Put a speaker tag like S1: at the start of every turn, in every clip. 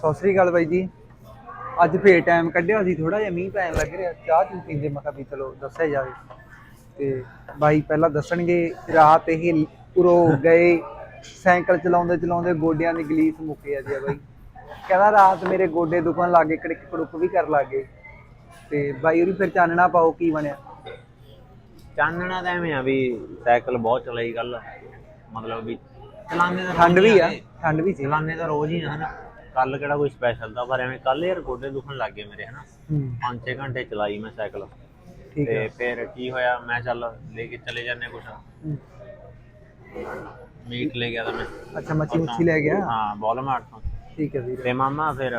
S1: ਸਤਿ ਸ੍ਰੀ ਅਕਾਲ ਬਾਈ ਜੀ। ਅੱਜ ਫੇਰ ਟਾਈਮ ਕੱਢਿਆ ਸੀ ਥੋੜਾ ਜਿਹਾ ਮੀਂਹ ਪੈਣ ਲੱਗ ਰਿਹਾ, ਚਾਹ ਚੂ ਪੀਂਦੇ, ਮੈਂ ਕਿਹਾ ਵੀ ਚਲੋ ਦੱਸਿਆ ਜਾਵੇ। ਤੇ ਬਾਈ ਪਹਿਲਾਂ ਦੱਸਣਗੇ, ਰਾਤ ਇਹ ਉਰੋ ਗਏ, ਸਾਈਕਲ ਚਲਾਉਂਦੇ ਚਲਾਉਂਦੇ ਗੋਡਿਆਂ ਦੀ ਗਲੀਸ ਮੁੱਕੇ ਆ ਜੀ ਬਾਈ। ਕਹਿੰਦਾ ਰਾਤ ਮੇਰੇ ਗੋਡੇ ਦੁਖਣ ਲੱਗੇ ਕੜਕ ਕੜੁਕ ਵੀ ਕਰ ਲੱਗੇ ਤੇ ਬਾਈ ਉਹਦੀ ਫਿਰ ਚਾਨਣਾ ਪਾਓ, ਕੀ ਬਣਿਆ?
S2: ਚਾਨਣਾ ਤਾਂ ਐਵੇਂ ਆ ਵੀ ਸਾਈਕਲ ਬਹੁਤ ਚਲਾਈ ਗੱਲ ਮਤਲਬ ਵੀ ਚਲਾਉਂਦੇ ਤਾਂ
S1: ਠੰਡ ਵੀ ਆ। ਠੰਡ ਵੀ ਸੀ।
S2: ਚਲਾਉਂਦੇ ਤਾਂ ਰੋਜ਼ ਹੀ ਆ ਹਨਾ? ਕੱਲ ਕਿਹੜਾ ਕੋਈ ਸਪੈਸ਼ਲ ਦਾ ਪਰ ਐਵੇਂ ਕੱਲ ਯਾਰ ਗੋਡੇ ਦੁਖਣ ਲੱਗ ਗਏ ਮੇਰੇ ਹਨਾ?
S1: ਹੂੰ।
S2: 5-6 ਘੰਟੇ ਚਲਾਈ ਮੈਂ ਸਾਈਕਲ।
S1: ਠੀਕ
S2: ਤੇ ਫਿਰ ਕੀ ਹੋਇਆ ਮੈਂ ਚੱਲ ਲੈ ਕੇ ਚਲੇ ਜਾਂਦੇ ਕੁਛ।
S1: ਹੂੰ।
S2: ਮੀਟ ਲੈ ਗਿਆ ਤਾਂ ਮੈਂ।
S1: ਅੱਛਾ ਮੱਛੀ ਮੁੱਛੀ ਲੈ ਗਿਆ
S2: ਹਾਂ ਬੋਲਮਾਰਟ ਤੋਂ।
S1: ਠੀਕ ਹੈ ਵੀਰ।
S2: ਤੇ ਮਾਮਾ ਫਿਰ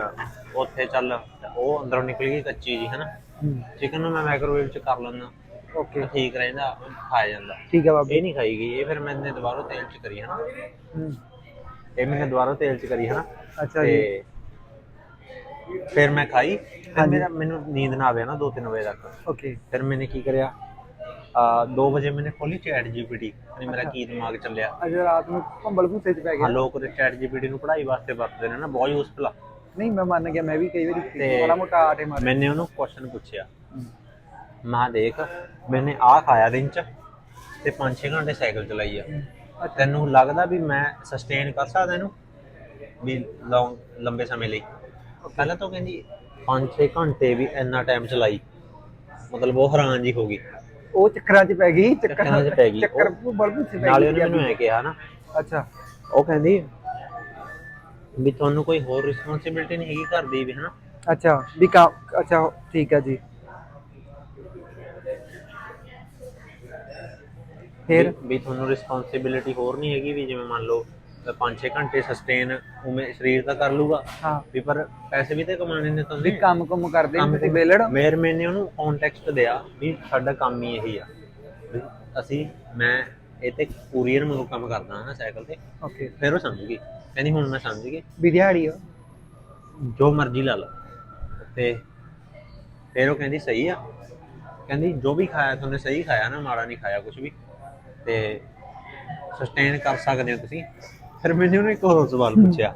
S2: ਉੱਥੇ ਚੱਲ ਉਹ ਅੰਦਰੋਂ ਨਿਕਲ ਗਈ ਕੱਚੀ ਜੀ ਹਨਾ?
S1: ਹੂੰ।
S2: ਚਿਕਨ ਨੂੰ ਮੈਂ ਮਾਈਕ੍ਰੋਵੇਵ ਚ ਕਰ ਲੈਂਦਾ।
S1: ਓਕੇ
S2: ਠੀਕ ਰਹਿੰਦਾ ਖਾਇਆ ਜਾਂਦਾ।
S1: ਠੀਕ ਹੈ ਬਾਬੂ।
S2: ਇਹ ਨਹੀਂ ਖਾਈ ਗਈ ਇਹ ਫਿਰ ਮੈਨੇ ਦੁਬਾਰਾ ਤੇਲ ਚ ਕਰੀ ਹਨਾ?
S1: ਹੂੰ।
S2: ਇਹ ਮੈਨੇ ਦੁਬਾਰਾ ਤੇਲ ਚ ਕਰੀ ਹਨਾ?
S1: ਅੱਛਾ ਜੀ।
S2: ਤੇ ਫਿਰ ਮੈਂ ਖਾਈ। ਫਿਰ। ਮੇਰਾ ਮੈਨੂੰ ਨੀਂਦ ਨਾ ਆਵੇ ਨਾ 2-3 ਵਜੇ ਤੱਕ।
S1: ਓਕੇ
S2: ਫਿਰ ਮੈਨੇ ਕੀ ਕਰਿਆ? ਆ 2 ਵਜੇ ਮੈਨੇ ਖੋਲੀ ਚੈਟ ਜੀਪੀਟੀ ਨਹੀਂ ਮੇਰਾ ਕੀ ਦਿਮਾਗ ਚੱਲਿਆ।
S1: ਅੱਜ ਰਾਤ ਨੂੰ ਭੰਬਲ ਭੂਸੇ ਚ ਪੈ ਗਿਆ।
S2: ਲੋਕ ਤੇ ਚੈਟ ਜੀਪੀਟੀ ਨੂੰ ਪੜ੍ਹਾਈ ਵਾਸਤੇ ਵਰਤਦੇ ਨੇ ਨਾ ਬਹੁਤ ਯੂਸਫੁਲ ਆ।
S1: ਨਹੀਂ ਮੈਂ ਮੰਨ ਗਿਆ ਮੈਂ ਵੀ ਕਈ ਵਾਰੀ
S2: ਤੇ-
S1: ਮਾੜਾ ਮੋਟਾ ਆਟੇ ਮਾਰ।
S2: ਮੈਨੇ ਉਹਨੂੰ ਕੁਐਸਚਨ ਪੁੱਛਿਆ। ਮਾਂ ਦੇਖ ਮੈਨੇ ਆ ਖਾਇਆ ਦਿਨ ਚ ਤੇ 5-6 ਘੰਟੇ ਸਾਈਕਲ ਚਲਾਈ ਆ। ਤੈਨੂੰ ਲੱਗਦਾ ਵੀ ਮੈਂ ਸਸਟੇਨ ਕਰ ਸਕਦਾ ਇਹਨੂੰ? ਵੀ ਲੌਂਗ ਲੰਬੇ ਸਮੇਂ ਲਈ। ਪਹਿਲਾਂ ਤਾਂ ਕਹਿੰਦੀ 5-6 ਘੰਟੇ ਵੀ ਇੰਨਾ ਟਾਈਮ ਚਲਾਈ। ਮਤਲਬ ਉਹ ਹੈਰਾਨ ਜੀ ਹੋ ਗਈ।
S1: ਉਹ ਚੱਕਰਾਂ ਚ ਪੈ ਗਈ
S2: ਚੱਕਰਾਂ 'ਚ ਪੈ ਗਈ।
S1: ਚੱਕਰ ਭੰਬਲ ਭੂਸੇ ਪੈ
S2: ਨਾਲੇ
S1: ਗਈ
S2: ਉਹਨੇ ਮੈਨੂੰ ਐ ਕਿਹਾ ਨਾ।
S1: ਅੱਛਾ।
S2: ਉਹ ਕਹਿੰਦੀ ਵੀ ਤੁਹਾਨੂੰ ਕੋਈ ਹੋਰ ਰਿਸਪੌਂਸਿਬਿਲਟੀ ਨਹੀਂ ਹੈਗੀ ਘਰ ਦੀ ਵੀ ਹਨਾ?
S1: ਅੱਛਾ ਵੀ ਅੱਛਾ ਠੀਕ ਹੈ ਜੀ। ਫਿਰ?
S2: ਵੀ- ਤੁਹਾਨੂੰ ਰਿਸਪੌਂਸਿਬਿਲਟੀ ਹੋਰ ਨਹੀਂ ਹੈਗੀ ਵੀ ਜਿਵੇਂ ਮੰਨ ਲਓ 5-6 ਘੰਟੇ ਸਸਟੇਨ ਉਵੇਂ ਸਰੀਰ ਤਾਂ ਕਰ ਲੂਗਾ।
S1: ਹਾਂ।
S2: ਵੀ ਪਰ ਪੈਸੇ ਵੀ ਤੇ ਕਮਾਣੇ ਨੇ
S1: ਵੀ
S2: ਤੁਸੀਂ
S1: ਕੰਮ ਕੁਮ ਕਰਦੇ ਨੇ ਤੇ ਬੇਲੜ
S2: ਮੇਰ ਮੈਨੇ ਉਹਨੂੰ ਕੰਟੈਕਸਟ ਦਿਆ ਵੀ ਸਾਡਾ ਕੰਮ ਹੀ ਇਹੀ ਆ। ਵੀ ਅਸੀਂ ਮੈਂ ਇਹ ਤੇ ਕੁਰੀਅਰ ਵਾਂਗੂ ਕੰਮ ਕਰਦਾ ਹਾਂ ਨਾ ਸਾਈਕਲ ਤੇ।
S1: ਓਕੇ
S2: ਫਿਰ ਉਹ ਸਮਝ ਗਈ। ਕਹਿੰਦੀ ਹੁਣ ਮੈਂ ਸਮਝ ਗਈ।
S1: ਵੀ ਦਿਹਾੜੀ ਆ।
S2: ਜੋ ਮਰਜ਼ੀ ਲਾ ਲਾ ਤੇ ਫਿਰ ਉਹ ਕਹਿੰਦੀ ਸਹੀ ਆ। ਕਹਿੰਦੀ ਜੋ ਵੀ ਖਾਇਆ ਤੁਹਾਨੂੰ ਸਹੀ ਖਾਇਆ ਨਾ ਮਾੜਾ ਨਹੀਂ ਖਾਇਆ ਕੁਝ ਵੀ। ਤੇ ਸਸਟੇਨ ਕਰ ਸਕਦੇ ਹੋ ਤੁਸੀਂ? ਫਿਰ ਮੈਨੂੰ ਇੱਕ ਹੋਰ ਸਵਾਲ ਪੁੱਛਿਆ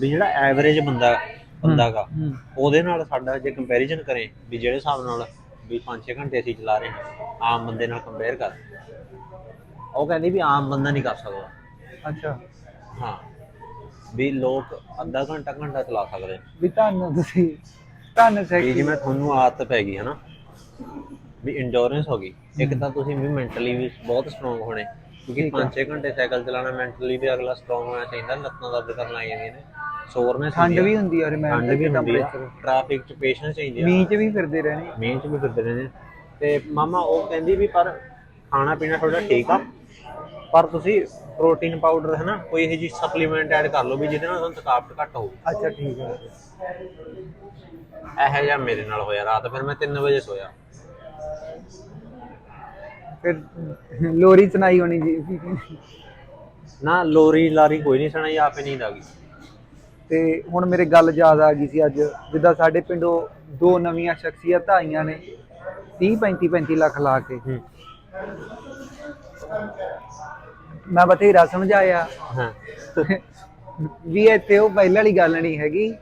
S2: ਵੀ ਜਿਹੜਾ ਐਵਰੇਜ ਬੰਦਾ ਬੰਦਾ ਗਾ
S1: ਹੂੰ।
S2: ਉਹਦੇ ਨਾਲ ਸਾਡਾ ਜੇ ਕੰਪੈਰੀਜ਼ਨ ਕਰੇ ਵੀ ਜਿਹੜੇ ਹਿਸਾਬ ਨਾਲ ਵੀ 5-6 ਘੰਟੇ ਅਸੀਂ ਚਲਾ ਰਹੇ ਹਾਂ ਆਮ ਬੰਦੇ ਨਾਲ ਕੰਪੇਅਰ ਕਰ। ਉਹ ਕਹਿੰਦੀ ਵੀ ਆਮ ਬੰਦਾ ਨਹੀਂ ਕਰ ਸਕਦਾ।
S1: ਅੱਛਾ।
S2: ਹਾਂ। ਵੀ ਲੋਕ ਅੱਧਾ ਘੰਟਾ ਘੰਟਾ ਚਲਾ ਸਕਦੇ
S1: ਵੀ ਤੁਹਾਨੂੰ ਤੁਸੀਂ ਤੁਹਾਨੂੰ ਸੈਕਟਰੀ।
S2: ਜਿਵੇਂ ਤੁਹਾਨੂੰ ਆਦਤ ਪੈ ਗਈ ਹੈ ਨਾ ਵੀ ਇੰਡੋਰੈਂਸ ਹੋ ਗਈ। ਇੱਕ ਤਾਂ ਤੁਸੀਂ ਵੀ ਮੈਂਟਲੀ ਵੀ ਬਹੁਤ ਸਟਰੋਂਗ ਹੋਣੇ ਕਿਉਂਕਿ
S1: ਠੀਕ ਆ।
S2: 5-6 ਘੰਟੇ ਸਾਈਕਲ ਚਲਾਉਣਾ ਮੈਂਟਲੀ ਵੀ ਅਗਲਾ ਸਟਰੋਂਗ ਹੋਣਾ ਚਾਹੀਦਾ ਲੱਤਾਂ ਦਰਦ ਕਰਨ ਲੱਗ ਜਾਂਦੀਆਂ ਨੇ ਸੋਰਨੈਸ
S1: ਠੰਡ ਵੀ ਹੁੰਦੀ ਔਰ ਮੈਂ
S2: ਠੰਡ ਵੀ ਹੁੰਦੀ ਆ। ਟ੍ਰੈਫਿਕ 'ਚ ਪੇਸ਼ੈਂਸ ਚਾਹੀਦੀ ਆ।
S1: ਮੀਂਹ ਚ ਵੀ ਫਿਰਦੇ ਰਹਿਣੇ।
S2: ਮੀਂਹ 'ਚ ਵੀ ਫਿਰਦੇ ਰਹਿੰਦੇ ਤੇ ਮਾਮਾ ਉਹ ਕਹਿੰਦੀ ਵੀ ਪਰ ਖਾਣਾ ਪੀਣਾ ਥੋੜਾ ਠੀਕ ਆ ਪਰ ਤੁਸੀਂ ਪ੍ਰੋਟੀਨ ਪਾਊਡਰ ਹੈ ਨਾ ਕੋਈ ਇਹੋ ਜਿਹੀ ਸਪਲੀਮੈਂਟ ਐਡ ਕਰ ਲਓ ਵੀ ਜਿਹਦੇ ਨਾਲ ਤੁਹਾਨੂੰ ਥਕਾਵਟ ਘੱਟ ਹੋਊ।
S1: ਅੱਛਾ ਠੀਕ ਹੈ
S2: ਇਹੋ ਜਿਹਾ ਮੇਰੇ ਨਾਲ ਹੋਇਆ ਰਾਤ ਫਿਰ ਮੈਂ 3 ਵਜੇ ਸੋਇਆ।
S1: ਫਿਰ ਲੋਰੀ ਸੁਣਾਈ ਹੋਣੀ ਜੀ।
S2: ਨਾ ਲੋਰੀ ਲਾਰੀ ਕੋਈ ਨਹੀਂ ਸੁਣਾਈ ਆਪੇ ਨੀਂਦ ਆ ਗਈ।
S1: ਤੇ ਹੁਣ ਮੇਰੇ ਗੱਲ ਯਾਦ ਆ ਗਈ ਸੀ ਅੱਜ ਜਿੱਦਾਂ ਸਾਡੇ ਪਿੰਡੋਂ ਦੋ ਨਵੀਆਂ ਸ਼ਖਸੀਅਤਾਂ ਆਈਆਂ ਨੇ 30 35 35 ਲੱਖ ਲਾ ਕੇ। ਮੈਂ ਬਥੇਰਾ ਸਮਝਾਇਆ।
S2: ਹਾਂ।
S1: ਵੀ ਇੱਥੇ ਉਹ ਪਹਿਲਾਂ ਵਾਲੀ ਗੱਲ ਨਹੀਂ ਹੈਗੀ।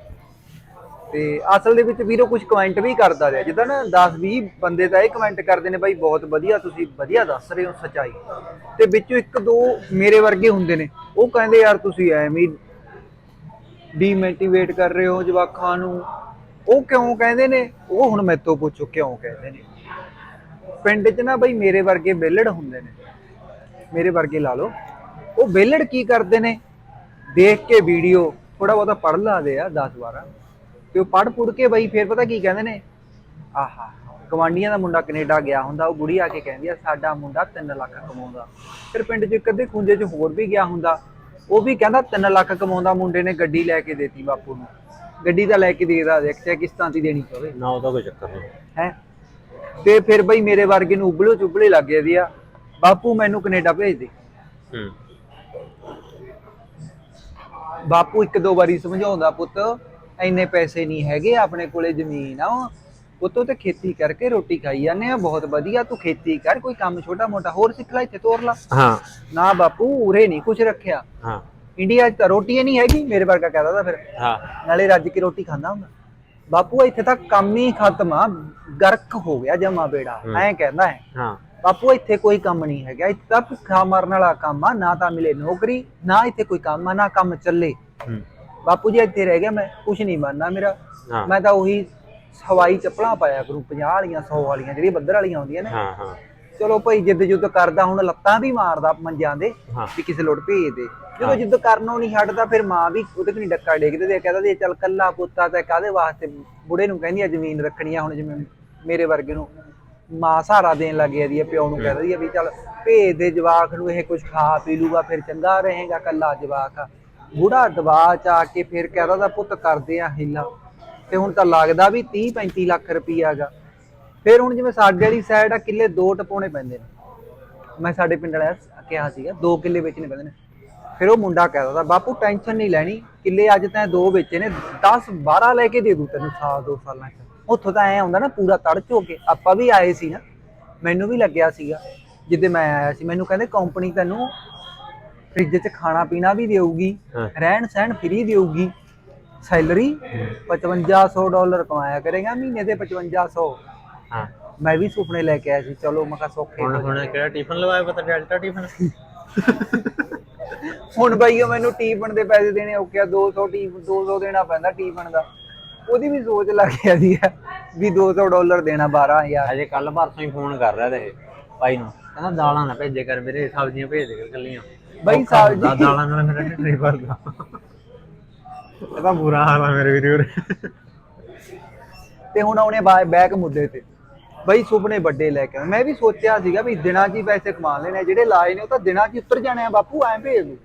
S1: ਤੇ ਅਸਲ ਦੇ ਵਿੱਚ ਵੀਰੋ ਕੁਝ ਕਮੈਂਟ ਵੀ ਕਰਦਾ ਰਿਹਾ। ਜਿੱਦਾਂ ਨਾ 10 20 ਬੰਦੇ ਤਾਂ ਇਹ ਕਮੈਂਟ ਕਰਦੇ ਨੇ, ਬਾਈ ਬਹੁਤ ਵਧੀਆ, ਤੁਸੀਂ ਵਧੀਆ ਦੱਸ ਰਹੇ ਹੋ ਸੱਚਾਈ। ਤੇ ਵਿੱਚੋਂ ਇੱਕ ਦੋ ਮੇਰੇ ਵਰਗੇ ਹੁੰਦੇ ਨੇ। ਉਹ ਕਹਿੰਦੇ, ਯਾਰ ਤੁਸੀਂ ਐਵੇਂ ਡੀਮੋਟੀਵੇਟ ਕਰ ਰਹੇ ਹੋ ਜਵਾਕਾਂ ਨੂੰ। ਉਹ ਕਿਉਂ ਕਹਿੰਦੇ ਨੇ? ਉਹ ਹੁਣ ਮੇਰੇ ਤੋਂ ਪੁੱਛੋ, ਕਿਉਂ ਕਹਿੰਦੇ ਨੇ? ਪਿੰਡ 'ਚ ਨਾ ਬਈ ਮੇਰੇ ਵਰਗੇ ਬੇਲੜ ਹੁੰਦੇ ਨੇ। ਮੇਰੇ ਵਰਗੇ ਲਾ ਲਓ। ਉਹ ਬੇਲੜ ਕੀ ਕਰਦੇ ਨੇ? ਦੇਖ ਕੇ ਵੀਡੀਓ ਥੋੜਾ ਬਹੁਤਾ ਪੜ ਲਾਦੇ ਆ 10 12 ਤੇ ਉਹ ਪੜ ਪੁੜ ਕੇ ਬਈ ਫਿਰ ਪਤਾ ਕੀ ਕਹਿੰਦੇ ਨੇ ਆਹਾ ਗਵਾਂਡੀਆਂ ਦਾ ਮੁੰਡਾ ਕੈਨੇਡਾ ਗਿਆ ਹੁੰਦਾ ਉਹ ਬੁੜੀ ਆ ਕੇ ਕਹਿੰਦੀ ਆ ਸਾਡਾ ਮੁੰਡਾ 3 ਲੱਖ ਕਮਾਉਂਦਾ। ਫਿਰ ਪਿੰਡ 'ਚ ਅੱਧੇ ਖੁੰਝੇ 'ਚ ਹੋਰ ਵੀ ਗਿਆ ਹੁੰਦਾ ਉਹ ਵੀ ਕਹਿੰਦਾ 3 ਲੱਖ ਕਮਾਉਂਦਾ ਮੁੰਡੇ ਨੇ ਗੱਡੀ ਲੈ ਕੇ ਦੇਤੀ ਬਾਪੂ ਨੂੰ। ਗੱਡੀ ਤਾਂ ਲੈ ਕੇ ਦੇਦਾ ਦੇਖ ਚਾਹੇ ਕਿਸ਼ਤਾਂ ਦੀ ਦੇਣੀ ਪਵੇ।
S2: ਨਾ ਉਹਦਾ ਕੋਈ ਚੱਕਰ ਨਹੀਂ।
S1: ਹੈ? ਤੇ ਫਿਰ ਬਈ ਮੇਰੇ ਵਰਗੇ ਨੂੰ ਉਬਲੋ ਚੁਬਲੇ ਲੱਗ ਗਏ ਦੀ ਆ ਬਾਪੂ ਮੈਨੂੰ ਕੈਨੇਡਾ ਭੇਜ ਦੇ।
S2: ਹੂੰ।
S1: ਬਾਪੂ ਇੱਕ ਦੋ ਵਾਰੀ ਸਮਝਾਉਂਦਾ ਪੁੱਤ ਇੰਨੇ ਪੈਸੇ ਨਹੀਂ ਹੈਗੇ ਆਪਣੇ ਕੋਲੇ ਜ਼ਮੀਨ ਆ ਪੁੱਤੋ ਤੇ ਖੇਤੀ ਕਰਕੇ ਰੋਟੀ ਖਾਈ ਜਾਂਦੇ ਆ ਬਹੁਤ ਵਧੀਆ ਤੂੰ ਖੇਤੀ ਕਰ ਕੋਈ ਕੰਮ ਛੋਟਾ ਮੋਟਾ ਹੋਰ ਸਿੱਖ ਲੈ ਇੱਥੇ ਤੋਰ ਲਾ।
S2: ਹਾਂ।
S1: ਨਾ ਬਾਪੂ ਉਰੇ ਨਹੀਂ ਕੁਝ ਰੱਖਿਆ।
S2: ਹਾਂ।
S1: ਇੰਡੀਆ 'ਚ ਤਾਂ ਰੋਟੀ ਹੀ ਨਹੀਂ ਹੈਗੀ ਮੇਰੇ ਵਰਗਾ ਕਹਦਾ ਤਾਂ ਫਿਰ।
S2: ਹਾਂ।
S1: ਨਾਲੇ ਰੱਜ ਕੇ ਰੋਟੀ ਖਾਂਦਾ ਹੁੰਦਾ। ਬਾਪੂ ਇੱਥੇ ਤਾਂ ਕੰਮ ਹੀ ਖਤਮ ਆ ਗਰਕ ਹੋ ਗਿਆ ਜਮਾ ਬੇੜਾ। ਐਂ ਕਹਿੰਦਾ ਹੈ।
S2: ਹਾਂ।
S1: ਬਾਪੂ ਇੱਥੇ ਕੋਈ ਕੰਮ ਨਹੀਂ ਹੈਗਾ ਇੱਥੇ ਤਾਂ ਭੁੱਖਾ ਮਰਨ ਵਾਲਾ ਕੰਮ ਆ ਨਾ ਤਾਂ ਮਿਲੇ ਨੌਕਰੀ ਨਾ ਇੱਥੇ ਕੋਈ ਕੰਮ ਆ ਨਾ ਕੰਮ ਚੱਲੇ।
S2: ਹੂੰ।
S1: ਬਾਪੂ ਜੀ ਇੱਥੇ ਰਹਿ ਗਿਆ ਮੈਂ ਕੁਝ ਨਹੀਂ ਬਣਨਾ ਮੇਰਾ।
S2: ਹਾਂ।
S1: ਮੈਂ ਤਾਂ ਉਹੀ ਹਵਾਈ ਚੱਪਲਾਂ ਪਾਇਆ ਕਰੂ 50 ਵਾਲੀਆਂ 100 ਵਾਲੀਆਂ ਜਿਹੜੀਆਂ ਬੱਦਰ ਵਾਲੀਆਂ ਹੁੰਦੀਆਂ ਨੇ।
S2: ਹਾਂ ਹਾਂ।
S1: ਚਲੋ ਭਾਈ ਜਿੱਦ ਜੁੱਦ ਕਰਦਾ ਹੁਣ ਲੱਤਾਂ ਵੀ ਮਾਰਦਾ ਮੰਜਿਆਂ ਦੇ
S2: ਹਾਂ।
S1: ਵੀ ਕਿਸੇ ਲੋੜ ਭੇਜ ਦੇ। ਜਦੋਂ। ਜਿੱਦ ਕਰਨੋਂ ਨਹੀਂ ਹਟਦਾ ਫਿਰ ਮਾਂ ਵੀ ਉਹਦੇ ਕਨੀ ਡੱਕਾ ਡੇਗਦੇ ਤੇ ਕਹਿੰਦਾ ਦੇ ਚੱਲ ਕੱਲਾ ਪੁੱਤਾ ਤੇ ਕਾਦੇ ਵਾਸਤੇ ਬੁੜੇ ਨੂੰ ਕਹਿੰਦੀ ਆ ਜ਼ਮੀਨ ਰੱਖਣੀ ਆ ਹੁਣ ਜਿਵੇਂ ਮੇਰੇ ਵਰਗੇ ਨੂੰ। ਮਾਂ ਸਹਾਰਾ ਦੇਣ ਲੱਗ ਜਾਂਦੀ ਆ ਪਿਓ ਨੂੰ ਕਹਿੰਦੀ ਆ ਵੀ ਚੱਲ ਭੇਜ ਦੇ ਜਵਾਕ ਨੂੰ ਇਹ ਕੁਝ ਖਾ ਪੀ ਲੂਗਾ ਫਿਰ ਚੰਗਾ ਰਹੇਗਾ ਕੱਲਾ ਜਵਾਕ ਆ। ਬੁੜਾ ਦਬਾ ਚ ਆ ਕੇ ਫਿਰ ਕਹਿੰਦਾ ਦਾ ਪੁੱਤ ਕਰਦੇ ਆ ਹੀਲਾ। ਤੇ ਹੁਣ ਤਾਂ ਲੱਗਦਾ ਵੀ 30 35 ਲੱਖ ਰੁਪਈਆ ਫਿਰ ਹੁਣ ਜਿਵੇਂ ਸਾਡੇ ਵਾਲੀ ਸਾਈਡ ਆ, ਕਿੱਲੇ ਦੋ ਟਪਾਉਣੇ ਪੈਂਦੇ ਨੇ। ਮੈਂ ਸਾਡੇ ਪਿੰਡ ਵਾਲਿਆ ਕਿਹਾ ਸੀਗਾ, ਦੋ ਕਿੱਲੇ ਵੇਚਣੇ ਪੈਂਦੇ ਨੇ। ਫਿਰ ਉਹ ਮੁੰਡਾ ਕਹਿੰਦਾ ਤਾ ਬਾਪੂ ਟੈਨਸ਼ਨ ਨਹੀਂ ਲੈਣੀ, ਕਿੱਲੇ ਅੱਜ ਤਾਂ ਦੋ ਵੇਚੇ ਨੇ 10 12 ਲੈ ਕੇ ਦੇ ਦੂ ਤੈਨੂੰ ਸਾਲ, ਦੋ ਸਾਲਾਂ ਚ। ਉੱਥੋਂ ਤਾਂ ਐ ਆਉਂਦਾ ਨਾ, ਪੂਰਾ ਤੜ ਝੋ ਕੇ। ਆਪਾਂ ਵੀ ਆਏ ਸੀ ਨਾ, ਮੈਨੂੰ ਵੀ ਲੱਗਿਆ ਸੀਗਾ, ਜਿੱਦੇ ਮੈਂ ਆਇਆ ਸੀ। ਮੈਨੂੰ ਕਹਿੰਦੇ ਕੰਪਨੀ ਤੈਨੂੰ ਫ੍ਰਿਜ 'ਚ ਖਾਣਾ ਪੀਣਾ ਵੀ ਦੇਊਗੀ
S2: ਹਾਂ।
S1: ਰਹਿਣ ਸਹਿਣ ਫ੍ਰੀ ਦੇਊਗੀ। ਸੈਲਰੀ 5500 ਡਾਲਰ ਕਮਾਇਆ ਕਰੇਗਾ ਮਹੀਨੇ ਦੇ 5500
S2: ਹਾਂ।
S1: ਮੈਂ ਵੀ ਸੁਪਨੇ ਲੈ ਕੇ ਆਇਆ ਸੀ ਚਲੋ ਮੈਂ ਕਿਹਾ ਸੌਖੇ
S2: ਹੁਣ ਹੁਣ ਕਿਹੜਾ ਟਿਫਨ ਲਵਾਇਆ ਪਤਾ ਡੈਲਟਾ ਟਿਫਨ?
S1: ਹੁਣ ਬਾਈ ਉਹ ਮੈਨੂੰ ਟੀਫਨ ਦੇ ਪੈਸੇ ਦੇਣੇ ਔਖੇ ਆ 200 ਟੀ 200 ਦੇਣਾ ਪੈਂਦਾ ਟੀਫਨ ਦਾ। ਉਹਦੀ ਵੀ ਸੋਚ ਲੱਗ ਜਾਂਦੀ ਆ ਵੀ 200 ਡਾਲਰ ਦੇਣਾ 12000
S2: ਅਜੇ ਕੱਲ ਪਰਸੋਂ ਹੀ ਫੋਨ ਕਰ ਰਿਹਾ ਤੇ ਇਹ ਭਾਈ ਨੂੰ। ਕਹਿੰਦਾ ਦਾਲਾਂ ਨਾ ਭੇਜੇ ਕਰ ਵੀਰੇ ਸਬਜ਼ੀਆਂ ਭੇਜ ਦੇ ਕਰ ਕੱਲੀਆਂ
S1: ਬਾਈ ਸਬਜ਼ੀ-
S2: ਹੁੰਦਾ, ਦਾਲਾਂ ਨਾਲ ਮੇਰਾ ਢਿੱਡ ਨਹੀਂ ਭਰਦਾ। ਇਹਦਾ ਬੁਰਾ ਹਾਲ ਆ ਮੇਰੇ ਵੀਰੇ।
S1: ਤੇ ਹੁਣ ਆਉਣੇ ਬੈਕ ਮੁੱਦੇ ਤੇ। ਬਈ ਸੁਪਨੇ ਵੱਡੇ ਲੈ ਕੇ। ਮੈਂ ਵੀ ਸੋਚਿਆ ਸੀਗਾ ਵੀ ਦਿਨਾਂ 'ਚ ਹੀ ਪੈਸੇ ਕਮਾ ਲੈਣੇ। ਜਿਹੜੇ ਲਾਏ ਨੇ ਉਹ ਤਾਂ ਦਿਨਾਂ 'ਚ ਹੀ ਉੱਤਰ ਜਾਣੇ ਆ ਬਾਪੂ ਐਂ ਭੇਜ ਦੂ।